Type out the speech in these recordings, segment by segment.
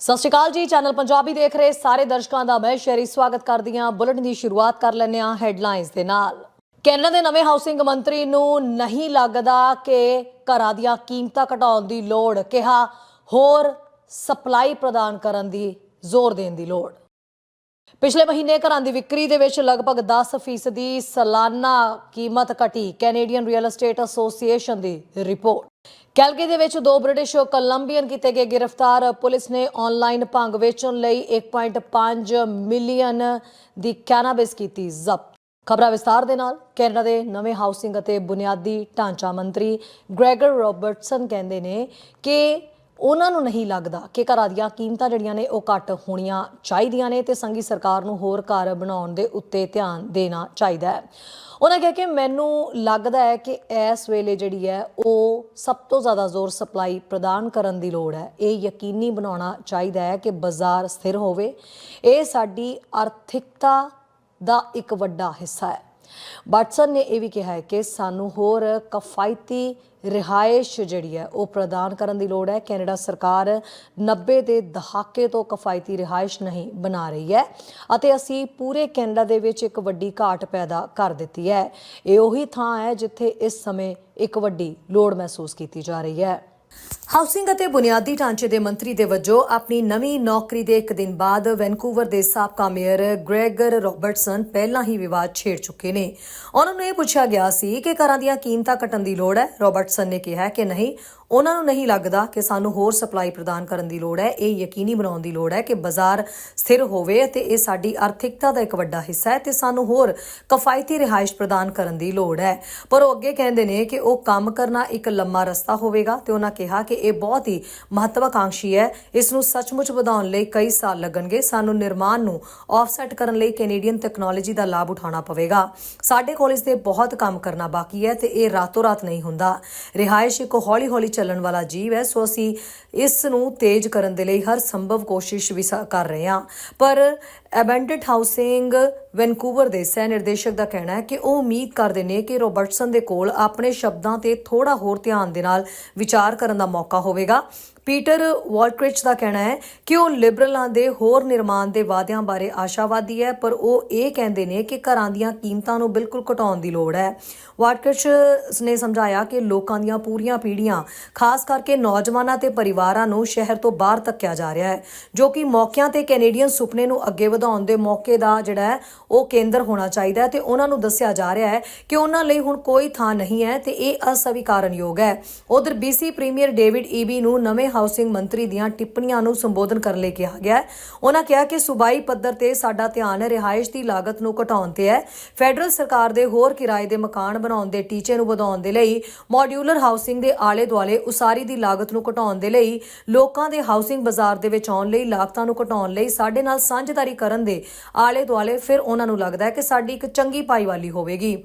ਸਤਿ ਸ਼੍ਰੀ ਅਕਾਲ ਜੀ, ਚੈਨਲ ਪੰਜਾਬੀ ਦੇਖ ਰਹੇ ਸਾਰੇ ਦਰਸ਼ਕਾਂ ਦਾ ਮੈਂ ਸ਼ੈਰੀ ਸਵਾਗਤ ਕਰਦੀ ਹਾਂ। ਬੁਲੇਟਿਨ ਦੀ ਸ਼ੁਰੂਆਤ ਕਰ ਲੈਂਦੇ ਹਾਂ ਹੈਡਲਾਈਨਸ ਦੇ ਨਾਲ। ਕੈਨੇਡਾ ਦੇ ਨਵੇਂ ਹਾਊਸਿੰਗ ਮੰਤਰੀ ਨੂੰ ਨਹੀਂ ਲੱਗਦਾ ਕਿ ਘਰਾਂ ਦੀਆਂ ਕੀਮਤਾਂ ਘਟਾਉਣ ਦੀ ਲੋੜ, ਕਿਹਾ ਹੋਰ ਸਪਲਾਈ ਪ੍ਰਦਾਨ ਕਰਨ ਦੀ ਜ਼ੋਰ ਦੇਣ ਦੀ ਲੋੜ। ਪਿਛਲੇ ਮਹੀਨੇ ਘਰਾਂ ਦੀ ਵਿਕਰੀ ਦੇ ਵਿੱਚ ਲਗਭਗ 10% ਦੀ ਸਾਲਾਨਾ ਕੀਮਤ ਘਟੀ। ਕੈਨੇਡੀਅਨ ਰੀਅਲ ਏਸਟੇਟ ਐਸੋਸੀਏਸ਼ਨ ਦੀ ਰਿਪੋਰਟ। ਕੈਲਗਰੀ ਦੇ ਵਿੱਚ ਦੋ ਬ੍ਰਿਟਿਸ਼ ਕੋਲੰਬੀਅਨ ਕੀਤੇ ਗਏ ਗ੍ਰਿਫਤਾਰ। ਪੁਲਿਸ ਨੇ ਆਨਲਾਈਨ ਭੰਗ ਵੇਚਣ ਲਈ 1.5 ਮਿਲੀਅਨ ਦੀ ਕੈਨਾਬਿਸ ਕੀਤੀ ਜ਼ਬਤ। ਖਬਰਾਂ ਵਿਸਤਾਰ ਦੇ ਨਾਲ ਕੈਨੇਡਾ ਦੇ ਨਵੇਂ ਹਾਊਸਿੰਗ ਅਤੇ ਬੁਨਿਆਦੀ ਢਾਂਚਾ ਮੰਤਰੀ ਗ੍ਰੈਗਰ ਰੋਬਰਟਸਨ ਕਹਿੰਦੇ ਨੇ ਕਿ ਉਹਨਾਂ ਨੂੰ ਨਹੀਂ ਲੱਗਦਾ ਕਿ ਘਰਾਂ ਦੀਆਂ ਕੀਮਤਾਂ ਜਿਹੜੀਆਂ ਨੇ ਉਹ ਘੱਟ ਹੋਣੀਆਂ ਚਾਹੀਦੀਆਂ ਨੇ ਤੇ ਸੰਘੀ ਸਰਕਾਰ ਨੂੰ ਹੋਰ ਘਰ ਬਣਾਉਣ ਦੇ ਉੱਤੇ ਧਿਆਨ ਦੇਣਾ ਚਾਹੀਦਾ ਹੈ। ਉਹਨਾਂ ਕਿਹਾ ਕਿ ਮੈਨੂੰ ਲੱਗਦਾ ਹੈ ਕਿ ਇਸ ਵੇਲੇ ਜਿਹੜੀ ਹੈ ਉਹ ਸਭ ਤੋਂ ਜ਼ਿਆਦਾ ਜ਼ੋਰ ਸਪਲਾਈ ਪ੍ਰਦਾਨ ਕਰਨ ਦੀ ਲੋੜ ਹੈ। ਇਹ ਯਕੀਨੀ ਬਣਾਉਣਾ ਚਾਹੀਦਾ ਹੈ ਕਿ ਬਾਜ਼ਾਰ ਸਥਿਰ ਹੋਵੇ। ਇਹ ਸਾਡੀ ਆਰਥਿਕਤਾ ਦਾ ਇੱਕ ਵੱਡਾ ਹਿੱਸਾ ਹੈ। ਬਾਟਸਨ ਨੇ ਇਹ ਵੀ ਕਿਹਾ ਹੈ ਕਿ ਸਾਨੂੰ ਹੋਰ ਕਫਾਇਤੀ ਰਿਹਾਇਸ਼ ਜਿਹੜੀ ਹੈ ਉਹ ਪ੍ਰਦਾਨ ਕਰਨ ਦੀ ਲੋੜ ਹੈ। ਕੈਨੇਡਾ ਸਰਕਾਰ 90 ਦੇ ਦਹਾਕੇ ਤੋਂ ਕਫਾਇਤੀ ਰਿਹਾਇਸ਼ ਨਹੀਂ ਬਣਾ ਰਹੀ ਹੈ ਅਤੇ ਅਸੀਂ ਪੂਰੇ ਕੈਨੇਡਾ ਦੇ ਵਿੱਚ ਇੱਕ ਵੱਡੀ ਘਾਟ ਪੈਦਾ ਕਰ ਦਿੱਤੀ ਹੈ। ਇਹ ਉਹੀ ਥਾਂ ਹੈ ਜਿੱਥੇ ਇਸ ਸਮੇਂ ਇੱਕ ਵੱਡੀ ਲੋੜ ਮਹਿਸੂਸ ਕੀਤੀ ਜਾ ਰਹੀ ਹੈ। ਹਾਊਸਿੰਗ ਅਤੇ ਬੁਨਿਆਦੀ ਢਾਂਚੇ ਦੇ ਮੰਤਰੀ ਦੇ ਵਜੋਂ ਆਪਣੀ ਨਵੀਂ ਨੌਕਰੀ ਦੇ ਇੱਕ ਦਿਨ ਬਾਅਦ ਵੈਨਕੂਵਰ ਦੇ ਸਾਬਕਾ ਮੇਅਰ ਗ੍ਰੈਗਰ ਰਾਬਰਟਸਨ ਪਹਿਲਾਂ ਹੀ ਵਿਵਾਦ ਛੇੜ ਚੁੱਕੇ ਨੇ। ਉਹਨਾਂ ਨੂੰ ਇਹ ਪੁੱਛਿਆ ਗਿਆ ਸੀ ਕਿ ਘਰਾਂ ਦੀਆਂ ਕੀਮਤਾਂ ਘਟਣ ਦੀ ਲੋੜ ਹੈ। ਰਾਬਰਟਸਨ ਨੇ ਕਿਹਾ ਕਿ ਨਹੀਂ ਉਹਨਾਂ ਨੂੰ ਨਹੀਂ ਲੱਗਦਾ ਕਿ ਸਾਨੂੰ ਹੋਰ ਸਪਲਾਈ ਪ੍ਰਦਾਨ ਕਰਨ ਦੀ ਲੋੜ ਹੈ, ਇਹ ਯਕੀਨੀ ਬਣਾਉਣ ਦੀ ਲੋੜ ਹੈ ਕਿ ਬਾਜ਼ਾਰ ਸਥਿਰ ਹੋਵੇ ਅਤੇ ਇਹ ਸਾਡੀ ਆਰਥਿਕਤਾ ਦਾ ਇੱਕ ਵੱਡਾ ਹਿੱਸਾ ਹੈ ਤੇ ਸਾਨੂੰ ਹੋਰ ਕਿਫਾਇਤੀ ਰਿਹਾਇਸ਼ ਪ੍ਰਦਾਨ ਕਰਨ ਦੀ ਲੋੜ ਹੈ। ਪਰ ਉਹ ਅੱਗੇ ਕਹਿੰਦੇ ਨੇ ਕਿ ਉਹ ਕੰਮ ਕਰਨਾ ਇੱਕ ਲੰਮਾ ਰਸਤਾ ਹੋਵੇਗਾ ਤੇ ਉਹਨਾਂ ਕਿਹਾ ਕਿ ਇਹ ਬਹੁਤ ਹੀ ਮਹੱਤਵਾਕਾਂక్షੀ ਹੈ। ਇਸ ਨੂੰ ਸੱਚਮੁੱਚ ਵਧਾਉਣ ਲਈ ਕਈ ਸਾਲ ਲੱਗਣਗੇ। ਸਾਨੂੰ ਨਿਰਮਾਣ ਨੂੰ ਆਫਸੈਟ ਕਰਨ ਲਈ ਕੈਨੇਡੀਅਨ ਟੈਕਨੋਲੋਜੀ ਦਾ ਲਾਭ ਉਠਾਉਣਾ ਪਵੇਗਾ। ਸਾਡੇ ਕੋਲ ਇਸ ਦੇ ਬਹੁਤ ਕੰਮ ਕਰਨਾ ਬਾਕੀ ਹੈ ਤੇ ਇਹ ਰਾਤੋਂ ਰਾਤ ਨਹੀਂ ਹੁੰਦਾ। ਰਿਹਾਇਸ਼ ਇੱਕ ਹੌਲੀ-ਹੌਲੀ ਚੱਲਣ ਵਾਲਾ ਜੀਵ ਹੈ, ਸੋ ਅਸੀਂ ਇਸ ਨੂੰ ਤੇਜ਼ ਕਰਨ ਦੇ ਲਈ ਹਰ ਸੰਭਵ ਕੋਸ਼ਿਸ਼ ਵੀ ਕਰ ਰਹੇ ਹਾਂ। ਪਰ ਐਬੈਂਡਡ ਹਾਊਸਿੰਗ ਵੈਨਕੂਵਰ ਦੇ ਸਹਿ ਨਿਰਦੇਸ਼ਕ ਦਾ ਕਹਿਣਾ ਹੈ ਕਿ ਉਹ ਉਮੀਦ ਕਰਦੇ ਨੇ ਕਿ ਰੋਬਰਟਸਨ ਦੇ ਕੋਲ ਆਪਣੇ ਸ਼ਬਦਾਂ ਤੇ ਥੋੜਾ ਹੋਰ ਧਿਆਨ ਦੇ ਨਾਲ ਵਿਚਾਰ ਕਰਨ ਦਾ ਮੌਕਾ ਹੋਵੇਗਾ। ਪੀਟਰ ਵਾਲਟ੍ਰਿਚ ਦਾ ਕਹਿਣਾ ਹੈ ਕਿ ਉਹ ਲਿਬਰਲਾਂ ਦੇ ਹੋਰ ਨਿਰਮਾਣ ਦੇ ਵਾਅਦਿਆਂ ਬਾਰੇ ਆਸ਼ਾਵਾਦੀ ਹੈ, ਪਰ ਉਹ ਇਹ ਕਹਿੰਦੇ ਨੇ ਕਿ ਘਰਾਂ ਦੀਆਂ ਕੀਮਤਾਂ ਨੂੰ ਬਿਲਕੁਲ ਘਟਾਉਣ ਦੀ ਲੋੜ ਹੈ। ਵਾਲਟ੍ਰਿਚ ਨੇ ਸਮਝਾਇਆ ਕਿ ਲੋਕਾਂ ਦੀਆਂ ਪੂਰੀਆਂ ਪੀੜ੍ਹੀਆਂ, ਖਾਸ ਕਰਕੇ ਨੌਜਵਾਨਾਂ ਤੇ ਪਰਿਵਾਰਾਂ ਨੂੰ ਸ਼ਹਿਰ ਤੋਂ ਬਾਹਰ ਧੱਕਿਆ ਜਾ ਰਿਹਾ ਹੈ, ਜੋ ਕਿ ਮੌਕਿਆਂ ਤੇ ਕੈਨੇਡੀਅਨ ਸੁਪਨੇ ਨੂੰ ਅੱਗੇ ਵਧਾਉਣ ਦੇ ਮੌਕੇ ਦਾ ਜਿਹੜਾ ਹੈ, ਉਹ ਕੇਂਦਰ ਹੋਣਾ ਚਾਹੀਦਾ ਹੈ ਤੇ ਉਹਨਾਂ ਨੂੰ ਦੱਸਿਆ ਜਾ ਰਿਹਾ ਹੈ ਕਿ ਉਹਨਾਂ ਲਈ ਹੁਣ ਕੋਈ ਥਾਂ ਨਹੀਂ ਹੈ ਤੇ ਇਹ ਅਸਵੀਕਾਰਨਯੋਗ ਹੈ। ਉਧਰ BC ਪ੍ਰੀਮੀਅਰ ਡੇਵਿਡ ਈਬੀ ਨੂੰ ਨਵੇਂ ਹਾਊਸਿੰਗ ਮੰਤਰੀ ਦੀਆਂ ਟਿੱਪਣੀਆਂ ਨੂੰ ਸੰਬੋਧਨ ਕਰਨ ਲਈ ਕਿਹਾ ਗਿਆ ਉਹਨਾਂ ਕਿਹਾ ਕਿ ਸੂਬਾਈ ਪੱਧਰ ਤੇ ਸਾਡਾ ਧਿਆਨ ਰਿਹਾਇਸ਼ ਦੀ ਲਾਗਤ ਨੂੰ ਘਟਾਉਣ ਤੇ ਹੈ। ਫੈਡਰਲ ਸਰਕਾਰ ਦੇ ਹੋਰ ਕਿਰਾਏ ਦੇ ਮਕਾਨ ਬਣਾਉਣ ਦੇ ਟੀਚੇ ਨੂੰ ਵਧਾਉਣ ਦੇ ਲਈ, ਮੋਡਿਊਲਰ ਹਾਊਸਿੰਗ ਦੇ ਆਲੇ ਦੁਆਲੇ ਉਸਾਰੀ ਦੀ ਲਾਗਤ ਨੂੰ ਘਟਾਉਣ ਦੇ ਲਈ, ਲੋਕਾਂ ਦੇ ਹਾਊਸਿੰਗ ਬਾਜ਼ਾਰ ਦੇ ਵਿੱਚ ਆਉਣ ਲਈ ਲਾਗਤਾਂ ਨੂੰ ਘਟਾਉਣ ਲਈ ਸਾਡੇ ਨਾਲ ਸਾਂਝੇਦਾਰੀ ਕਰਨ ਦੇ ਆਲੇ ਦੁਆਲੇ ਫਿਰ ਉਹਨਾਂ ਨੂੰ ਲੱਗਦਾ ਹੈ ਕਿ ਸਾਡੀ ਇੱਕ ਚੰਗੀ ਪਾਈਵਾਲੀ ਹੋਵੇਗੀ।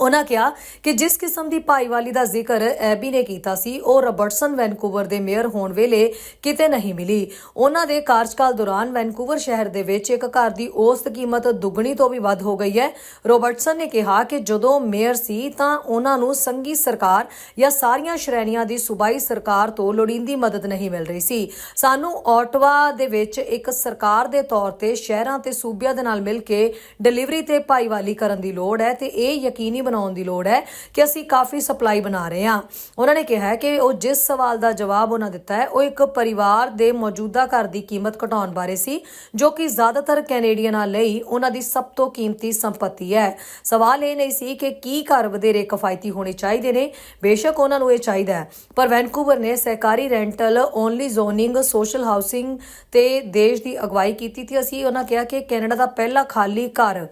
ਉਹਨਾਂ ਕਿਹਾ ਕਿ ਜਿਸ ਕਿਸਮ ਦੀ ਭਾਈਵਾਲੀ ਦਾ ਜ਼ਿਕਰ ਐਬੀ ਨੇ ਕੀਤਾ ਸੀ, ਉਹ ਰਬਰਟਸਨ ਵੈਨਕੂਵਰ ਦੇ ਮੇਅਰ ਹੋਣ ਵੇਲੇ ਕਿਤੇ ਨਹੀਂ ਮਿਲੀ। ਉਹਨਾਂ ਦੇ ਕਾਰਜਕਾਲ ਦੌਰਾਨ ਵੈਨਕੂਵਰ ਸ਼ਹਿਰ ਦੇ ਵਿੱਚ ਇੱਕ ਘਰ ਦੀ ਔਸਤ ਕੀਮਤ ਦੁੱਗਣੀ ਤੋਂ ਵੀ ਵੱਧ ਹੋ ਗਈ ਹੈ। ਰੋਬਰਟਸਨ ਨੇ ਕਿਹਾ ਕਿ ਜਦੋਂ ਮੇਅਰ ਸੀ ਤਾਂ ਉਹਨਾਂ ਨੂੰ ਸੰਘੀ ਸਰਕਾਰ ਜਾਂ ਸਾਰੀਆਂ ਸ਼੍ਰੇਣੀਆਂ ਦੀ ਸੂਬਾਈ ਸਰਕਾਰ ਤੋਂ ਲੋੜੀਂਦੀ ਮਦਦ ਨਹੀਂ ਮਿਲ ਰਹੀ ਸੀ। ਸਾਨੂੰ ਆਟਵਾ ਦੇ ਵਿੱਚ ਇੱਕ ਸਰਕਾਰ ਦੇ ਤੌਰ ਤੇ ਸ਼ਹਿਰਾਂ ਤੇ ਸੂਬਿਆਂ ਦੇ ਨਾਲ ਮਿਲ ਕੇ ਡਿਲੀਵਰੀ ਤੇ ਭਾਈਵਾਲੀ ਕਰਨ ਦੀ ਲੋੜ ਹੈ ਤੇ ਇਹ ਯਕੀਨੀ ਬਣਾਉਣ ਦੀ ਲੋੜ ਹੈ ਕਿ ਅਸੀਂ ਕਾਫੀ ਸਪਲਾਈ ਬਣਾ ਰਹੇ ਹਾਂ। ਉਹਨਾਂ ਨੇ ਕਿਹਾ ਕਿ ਉਹ ਜਿਸ ਸਵਾਲ ਦਾ ਜਵਾਬ ਉਹਨਾਂ ਦਿੱਤਾ ਹੈ, ਉਹ ਇੱਕ ਪਰਿਵਾਰ ਦੇ ਮੌਜੂਦਾ ਘਰ ਦੀ ਕੀਮਤ ਘਟਾਉਣ ਬਾਰੇ ਸੀ, ਜੋ ਕਿ ਜ਼ਿਆਦਾਤਰ ਕੈਨੇਡੀਅਨਾਂ ਲਈ ਉਹਨਾਂ ਦੀ ਸਭ ਤੋਂ ਕੀਮਤੀ ਸੰਪਤੀ ਹੈ। ਸਵਾਲ ਇਹ ਨਹੀਂ ਸੀ ਕਿ ਕੀ ਘਰ ਵਧੇਰੇ ਕਿਫਾਇਤੀ ਹੋਣੇ ਚਾਹੀਦੇ ਨੇ, ਬੇਸ਼ੱਕ ਉਹਨਾਂ ਨੂੰ ਇਹ ਚਾਹੀਦਾ ਹੈ। ਪਰ ਵੈਨਕੂਵਰ ਨੇ ਸਹਿਕਾਰੀ rental, only zoning, social housing ਤੇ ਦੇਸ਼ ਦੀ ਅਗਵਾਈ ਕੀਤੀ ਤੇ ਅਸੀਂ ਉਹਨਾਂ ਕਿਹਾ ਕਿ ਕੈਨੇਡਾ ਦਾ ਪਹਿਲਾ ਖਾਲੀ ਘਰ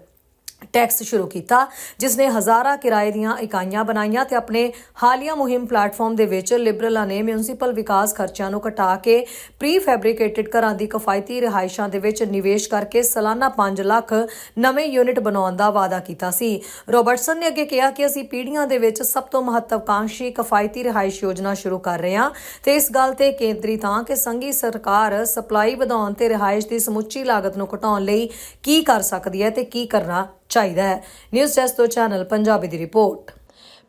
ਟੈਕਸ ਸ਼ੁਰੂ ਕੀਤਾ ਜਿਸ ਨੇ ਹਜ਼ਾਰਾਂ ਕਿਰਾਏ ਦੀਆਂ ਇਕਾਈਆਂ ਬਣਾਈਆਂ ਤੇ ਆਪਣੇ ਹਾਲੀਆ ਮੁਹਿੰਮ ਪਲੇਟਫਾਰਮ ਦੇ ਵਿੱਚ ਲਿਬਰਲਾਂ ਨੇ ਮਿਊਨਿਸਪਲ ਵਿਕਾਸ ਖਰਚਿਆਂ ਨੂੰ ਘਟਾ ਕੇ ਪ੍ਰੀ ਫੈਬਰਿਕੇਟਡ ਘਰਾਂ ਦੀ ਕਿਫਾਇਤੀ ਰਿਹਾਇਸ਼ਾਂ ਦੇ ਵਿੱਚ ਨਿਵੇਸ਼ ਕਰਕੇ ਸਾਲਾਨਾ 5 ਲੱਖ ਨਵੇਂ ਯੂਨਿਟ ਬਣਾਉਣ ਦਾ ਵਾਅਦਾ ਕੀਤਾ ਸੀ। ਰੋਬਰਟਸਨ ਨੇ ਅੱਗੇ ਕਿਹਾ ਕਿ ਅਸੀਂ ਪੀੜ੍ਹੀਆਂ ਦੇ ਵਿੱਚ ਸਭ ਤੋਂ ਮਹੱਤਵਕਾਂక్షੀ ਕਿਫਾਇਤੀ ਰਿਹਾਇਸ਼ ਯੋਜਨਾ ਸ਼ੁਰੂ ਕਰ ਰਹੇ ਹਾਂ ਤੇ ਇਸ ਗੱਲ ਤੇ ਕੇਂਦਰਿਤ ਹਾਂ ਕਿ ਸੰਘੀ ਸਰਕਾਰ ਸਪਲਾਈ ਵਧਾਉਣ ਤੇ ਰਿਹਾਇਸ਼ ਦੀ ਸਮੁੱਚੀ ਲਾਗਤ ਨੂੰ ਘਟਾਉਣ ਲਈ ਕੀ ਕਰ ਸਕਦੀ ਹੈ ਤੇ ਕੀ ਕਰਨਾ ਚਾਹੀਦਾ ਹੈ। ਨਿਊਜ਼ ਡੈਸਕ ਤੋਂ ਚੈਨਲ ਪੰਜਾਬੀ ਦੀ ਰਿਪੋਰਟ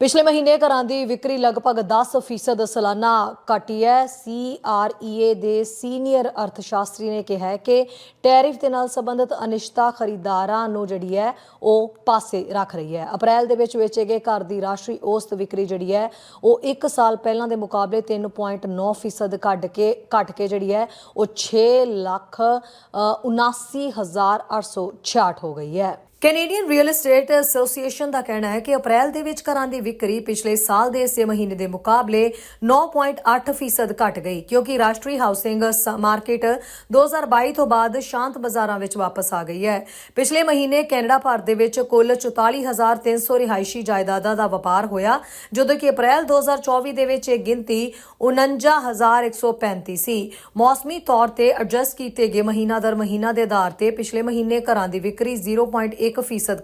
ਪਿਛਲੇ ਮਹੀਨੇ ਘਰਾਂ ਦੀ ਵਿਕਰੀ ਲਗਭਗ 10% ਸਾਲਾਨਾ ਘਟੀ ਹੈ। ਸੀਆਰਈਏ ਦੇ ਸੀਨੀਅਰ ਅਰਥਸ਼ਾਸਤਰੀ ਨੇ ਕਿਹਾ ਹੈ ਕਿ ਟੈਰਿਫ ਦੇ ਨਾਲ ਸੰਬੰਧਿਤ ਅਨਿਸ਼ਚਿਤਤਾ ਖਰੀਦਾਰਾਂ ਨੂੰ ਜਿਹੜੀ ਹੈ ਉਹ ਪਾਸੇ ਰੱਖ ਰਹੀ ਹੈ। ਅਪ੍ਰੈਲ ਦੇ ਵਿੱਚ ਵੇਚੇ ਗਏ ਘਰ ਦੀ ਰਾਸ਼ਟਰੀ ਔਸਤ ਵਿਕਰੀ ਜਿਹੜੀ ਹੈ ਉਹ 1 ਸਾਲ ਪਹਿਲਾਂ ਦੇ ਮੁਕਾਬਲੇ 3.9% ਘਟ ਕੇ ਘਟ ਕੇ ਜਿਹੜੀ ਹੈ ਉਹ 6 ਲੱਖ ਅ, 79866 ਹੋ ਗਈ ਹੈ। ਕੈਨੇਡੀਅਨ ਰੀਅਲ ਏਸਟੇਟ ਐਸੋਸੀਏਸ਼ਨ ਦਾ ਕਹਿਣਾ ਹੈ ਕਿ ਅਪ੍ਰੈਲ ਦੇ ਵਿੱਚ ਘਰਾਂ ਦੀ ਵਿਕਰੀ ਪਿਛਲੇ ਸਾਲ ਦੇ ਇਸੇ ਮਹੀਨੇ ਦੇ ਮੁਕਾਬਲੇ 9.8% ਘਟ ਗਈ, ਕਿਉਂਕਿ ਰਾਸ਼ਟਰੀ ਹਾਊਸਿੰਗ ਸ- ਮਾਰਕੀਟ 2022 ਤੋਂ ਬਾਅਦ ਸ਼ਾਂਤ ਬਾਜ਼ਾਰਾਂ ਵਿੱਚ ਵਾਪਸ ਆ ਗਈ ਹੈ। ਪਿਛਲੇ ਮਹੀਨੇ ਕੈਨੇਡਾ ਭਰ ਦੇ ਵਿੱਚ ਕੁੱਲ 44300 ਰਿਹਾਇਸ਼ੀ ਜਾਇਦਾਦਾਂ ਦਾ ਵਪਾਰ ਹੋਇਆ, ਜਦੋਂ ਕਿ ਅਪ੍ਰੈਲ 2024 ਦੇ ਵਿੱਚ ਇਹ ਗਿਣਤੀ 49135 ਸੀ ਮੌਸਮੀ ਤੌਰ ਤੇ ਐਡਜਸਟ ਕੀਤੇ ਗਏ ਮਹੀਨਾ ਦਰ ਮਹੀਨਾ ਦੇ ਆਧਾਰ ਤੇ ਪਿਛਲੇ ਮਹੀਨੇ ਘਰਾਂ ਦੀ ਵਿਕਰੀ 0.1%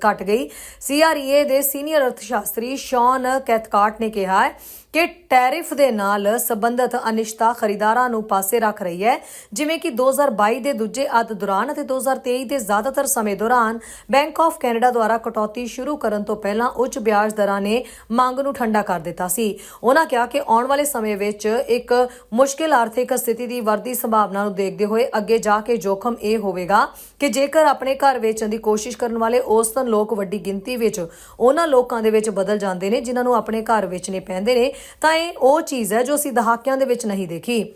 ਘਟ ਗਈ। ਸੀਆਰਈਏ ਦੇ ਸੀਨੀਅਰ ਅਰਥਸ਼ਾਸਤਰੀ ਸ਼ੌਨ ਕੈਥਕਾਰਟ ਨੇ ਕਿਹਾ ਹੈ ਕਿ ਟੈਰਿਫ ਦੇ ਨਾਲ ਸੰਬੰਧਿਤ ਅਨਿਸ਼ਤਾ ਖਰੀਦਾਰਾਂ ਨੂੰ ਪਾਸੇ ਰੱਖ ਰਹੀ ਹੈ, ਜਿਵੇਂ ਕਿ 2022 ਦੇ ਦੂਜੇ ਅੱਧ ਦੌਰਾਨ ਅਤੇ 2023 ਦੇ ਜ਼ਿਆਦਾਤਰ ਸਮੇਂ ਦੌਰਾਨ ਬੈਂਕ ਆਫ ਕੈਨੇਡਾ ਦੁਆਰਾ ਕਟੌਤੀ ਸ਼ੁਰੂ ਕਰਨ ਤੋਂ ਪਹਿਲਾਂ ਉੱਚ ਵਿਆਜ ਦਰਾਂ ਨੇ ਮੰਗ ਨੂੰ ਠੰਡਾ ਕਰ ਦਿੱਤਾ ਸੀ। ਉਹਨਾਂ ਕਿਹਾ ਕਿ ਆਉਣ ਵਾਲੇ ਸਮੇਂ ਵਿੱਚ ਇੱਕ ਮੁਸ਼ਕਿਲ ਆਰਥਿਕ ਸਥਿਤੀ ਦੀ ਵਰਦੀ ਸੰਭਾਵਨਾ ਨੂੰ ਦੇਖਦੇ ਹੋਏ ਅੱਗੇ ਜਾ ਕੇ ਜੋਖਮ ਇਹ ਹੋਵੇਗਾ ਕਿ ਜੇਕਰ ਆਪਣੇ ਘਰ ਵੇਚਣ ਦੀ ਕੋਸ਼ਿਸ਼ ਕਰਨ ਵਾਲੇ ਔਸਤਨ ਲੋਕ ਵੱਡੀ ਗਿਣਤੀ ਵਿੱਚ ਉਹਨਾਂ ਲੋਕਾਂ ਦੇ ਵਿੱਚ ਬਦਲ ਜਾਂਦੇ ਨੇ, ਜਿਨ੍ਹਾਂ ਨੂੰ ਆਪਣੇ ਘਰ ਵੇਚਣੇ ਪੈਂਦੇ ਨੇ, ਤਾਂ ਇਹ ਉਹ ਚੀਜ਼ ਹੈ ਜੋ ਅਸੀਂ ਦਹਾਕਿਆਂ ਦੇ ਵਿੱਚ ਨਹੀਂ ਦੇਖੀ।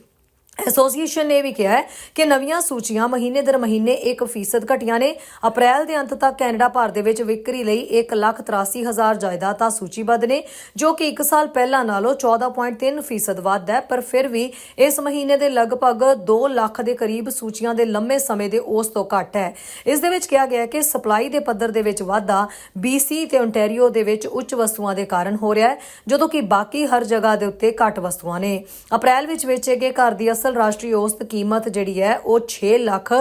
ਐਸੋਸੀਏਸ਼ਨ ਨੇ ਵੀ ਕਿਹਾ ਹੈ ਕਿ ਨਵੀਆਂ ਸੂਚੀਆਂ ਮਹੀਨੇ ਦਰ ਮਹੀਨੇ 1% ਘਟੀਆਂ ਨੇ। ਅਪ੍ਰੈਲ ਦੇ ਅੰਤ ਤੱਕ ਕੈਨੇਡਾ ਭਰ ਦੇ ਵਿੱਚ ਵਿਕਰੀ ਲਈ 1,83,000 ਜਾਇਦਾਦਾਂ ਸੂਚੀਬੱਧ ਨੇ ਜੋ ਕਿ 1 ਸਾਲ ਪਹਿਲਾਂ ਨਾਲੋਂ 14.3% ਵੱਧ ਹੈ। ਪਰ ਫਿਰ ਵੀ ਇਸ ਮਹੀਨੇ ਦੇ ਲਗਭਗ 2 ਲੱਖ ਦੇ ਕਰੀਬ ਸੂਚੀਆਂ ਦੇ ਲੰਮੇ ਸਮੇਂ ਦੇ ਉਸ ਤੋਂ ਘੱਟ ਹੈ। ਇਸ ਦੇ ਵਿੱਚ ਕਿਹਾ ਗਿਆ ਹੈ ਕਿ ਸਪਲਾਈ ਦੇ ਪੱਧਰ ਦੇ ਵਿੱਚ ਵਾਧਾ BC ਤੇ ਓਨਟਾਰੀਓ ਦੇ ਵਿੱਚ ਉੱਚ ਵਸਤੂਆਂ ਦੇ ਕਾਰਨ ਹੋ ਰਿਹਾ ਹੈ ਜਦੋਂ ਕਿ ਬਾਕੀ ਹਰ ਜਗ੍ਹਾ ਦੇ ਉੱਤੇ ਘੱਟ ਵਸਤੂਆਂ ਨੇ। ਅਪ੍ਰੈਲ ਵਿੱਚ ਵੇਚੇ ਗਏ ਘਰ ਦੀ ਅਸਰ ਅਸਲ ਰਾਸ਼ਟਰੀ ਔਸਤ ਕੀਮਤ ਜਿਹੜੀ ਹੈ ਉਹ 6 ਲੱਖ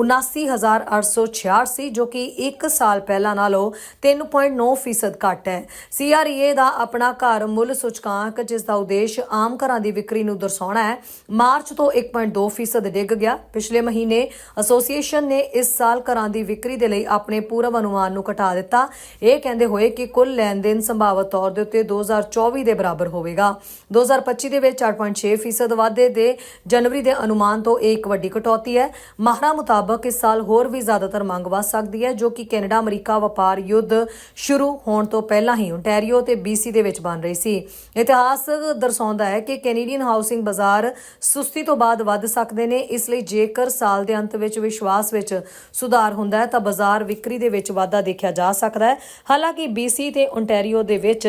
79866 ਸੀ ਜੋ ਕਿ 1 ਸਾਲ ਪਹਿਲਾਂ ਨਾਲੋਂ 3.9% ਘੱਟ ਹੈ। CREA ਦਾ ਆਪਣਾ ਘਰ ਮੁੱਲ ਸੂਚਕਾਂਕ, ਜਿਸ ਦਾ ਉਦੇਸ਼ ਆਮ ਘਰਾਂ ਦੀ ਵਿਕਰੀ ਨੂੰ ਦਰਸਾਉਣਾ ਹੈ, ਮਾਰਚ ਤੋਂ 1.2% ਡਿੱਗ ਗਿਆ। ਪਿਛਲੇ ਮਹੀਨੇ ਐਸੋਸੀਏਸ਼ਨ ਨੇ ਇਸ ਸਾਲ ਘਰਾਂ ਦੀ ਵਿਕਰੀ ਦੇ ਲਈ ਆਪਣੇ ਪੂਰਵ ਅਨੁਮਾਨ ਨੂੰ ਘਟਾ ਦਿੱਤਾ। ਇਹ ਕਹਿੰਦੇ ਹੋਏ ਕਿ ਕੁੱਲ ਲੈਣ ਦੇਣ ਸੰਭਾਵਤ ਤੌਰ ਦੇ ਉੱਤੇ 2024 ਦੇ ਬਰਾਬਰ ਹੋਵੇਗਾ। 2025 ਦੇ ਵਿੱਚ 8.6% ਵਾਧੇ ਦੇ ਜਨਵਰੀ ਦੇ ਅਨੁਮਾਨ ਤੋਂ ਇਹ ਇੱਕ ਵੱਡੀ ਕਟੌਤੀ ਹੈ। ਮਾਹਰਾਂ ਮੁਤਾਬਕ ਇਸ ਸਾਲ ਹੋਰ ਵੀ ਜ਼ਿਆਦਾਤਰ ਮੰਗ ਵੱਧ ਸਕਦੀ ਹੈ, ਜੋ ਕਿ ਕੈਨੇਡਾ, ਅਮਰੀਕਾ ਵਪਾਰ ਯੁੱਧ ਸ਼ੁਰੂ ਹੋਣ ਤੋਂ ਪਹਿਲਾਂ ਹੀ ਓਨਟਾਰੀਓ ਤੇ BC ਦੇ ਵਿੱਚ ਬਣ ਰਹੀ ਸੀ। ਇਤਿਹਾਸ ਦਰਸਾਉਂਦਾ ਹੈ ਕਿ ਕੈਨੇਡੀਅਨ ਹਾਊਸਿੰਗ ਬਾਜ਼ਾਰ ਸੁਸਤੀ ਤੋਂ ਬਾਅਦ ਵੱਧ ਸਕਦੇ ਨੇ। ਇਸ ਲਈ ਜੇਕਰ ਸਾਲ ਦੇ ਅੰਤ ਵਿੱਚ ਵਿਸ਼ਵਾਸ ਵਿੱਚ ਸੁਧਾਰ ਹੁੰਦਾ ਹੈ, ਤਾਂ ਬਾਜ਼ਾਰ ਵਿਕਰੀ ਦੇ ਵਿੱਚ ਵਾਧਾ ਦੇਖਿਆ ਜਾ ਸਕਦਾ ਹੈ। ਹਾਲਾਂਕਿ BC ਤੇ ਓਨਟਾਰੀਓ ਦੇ ਵਿੱਚ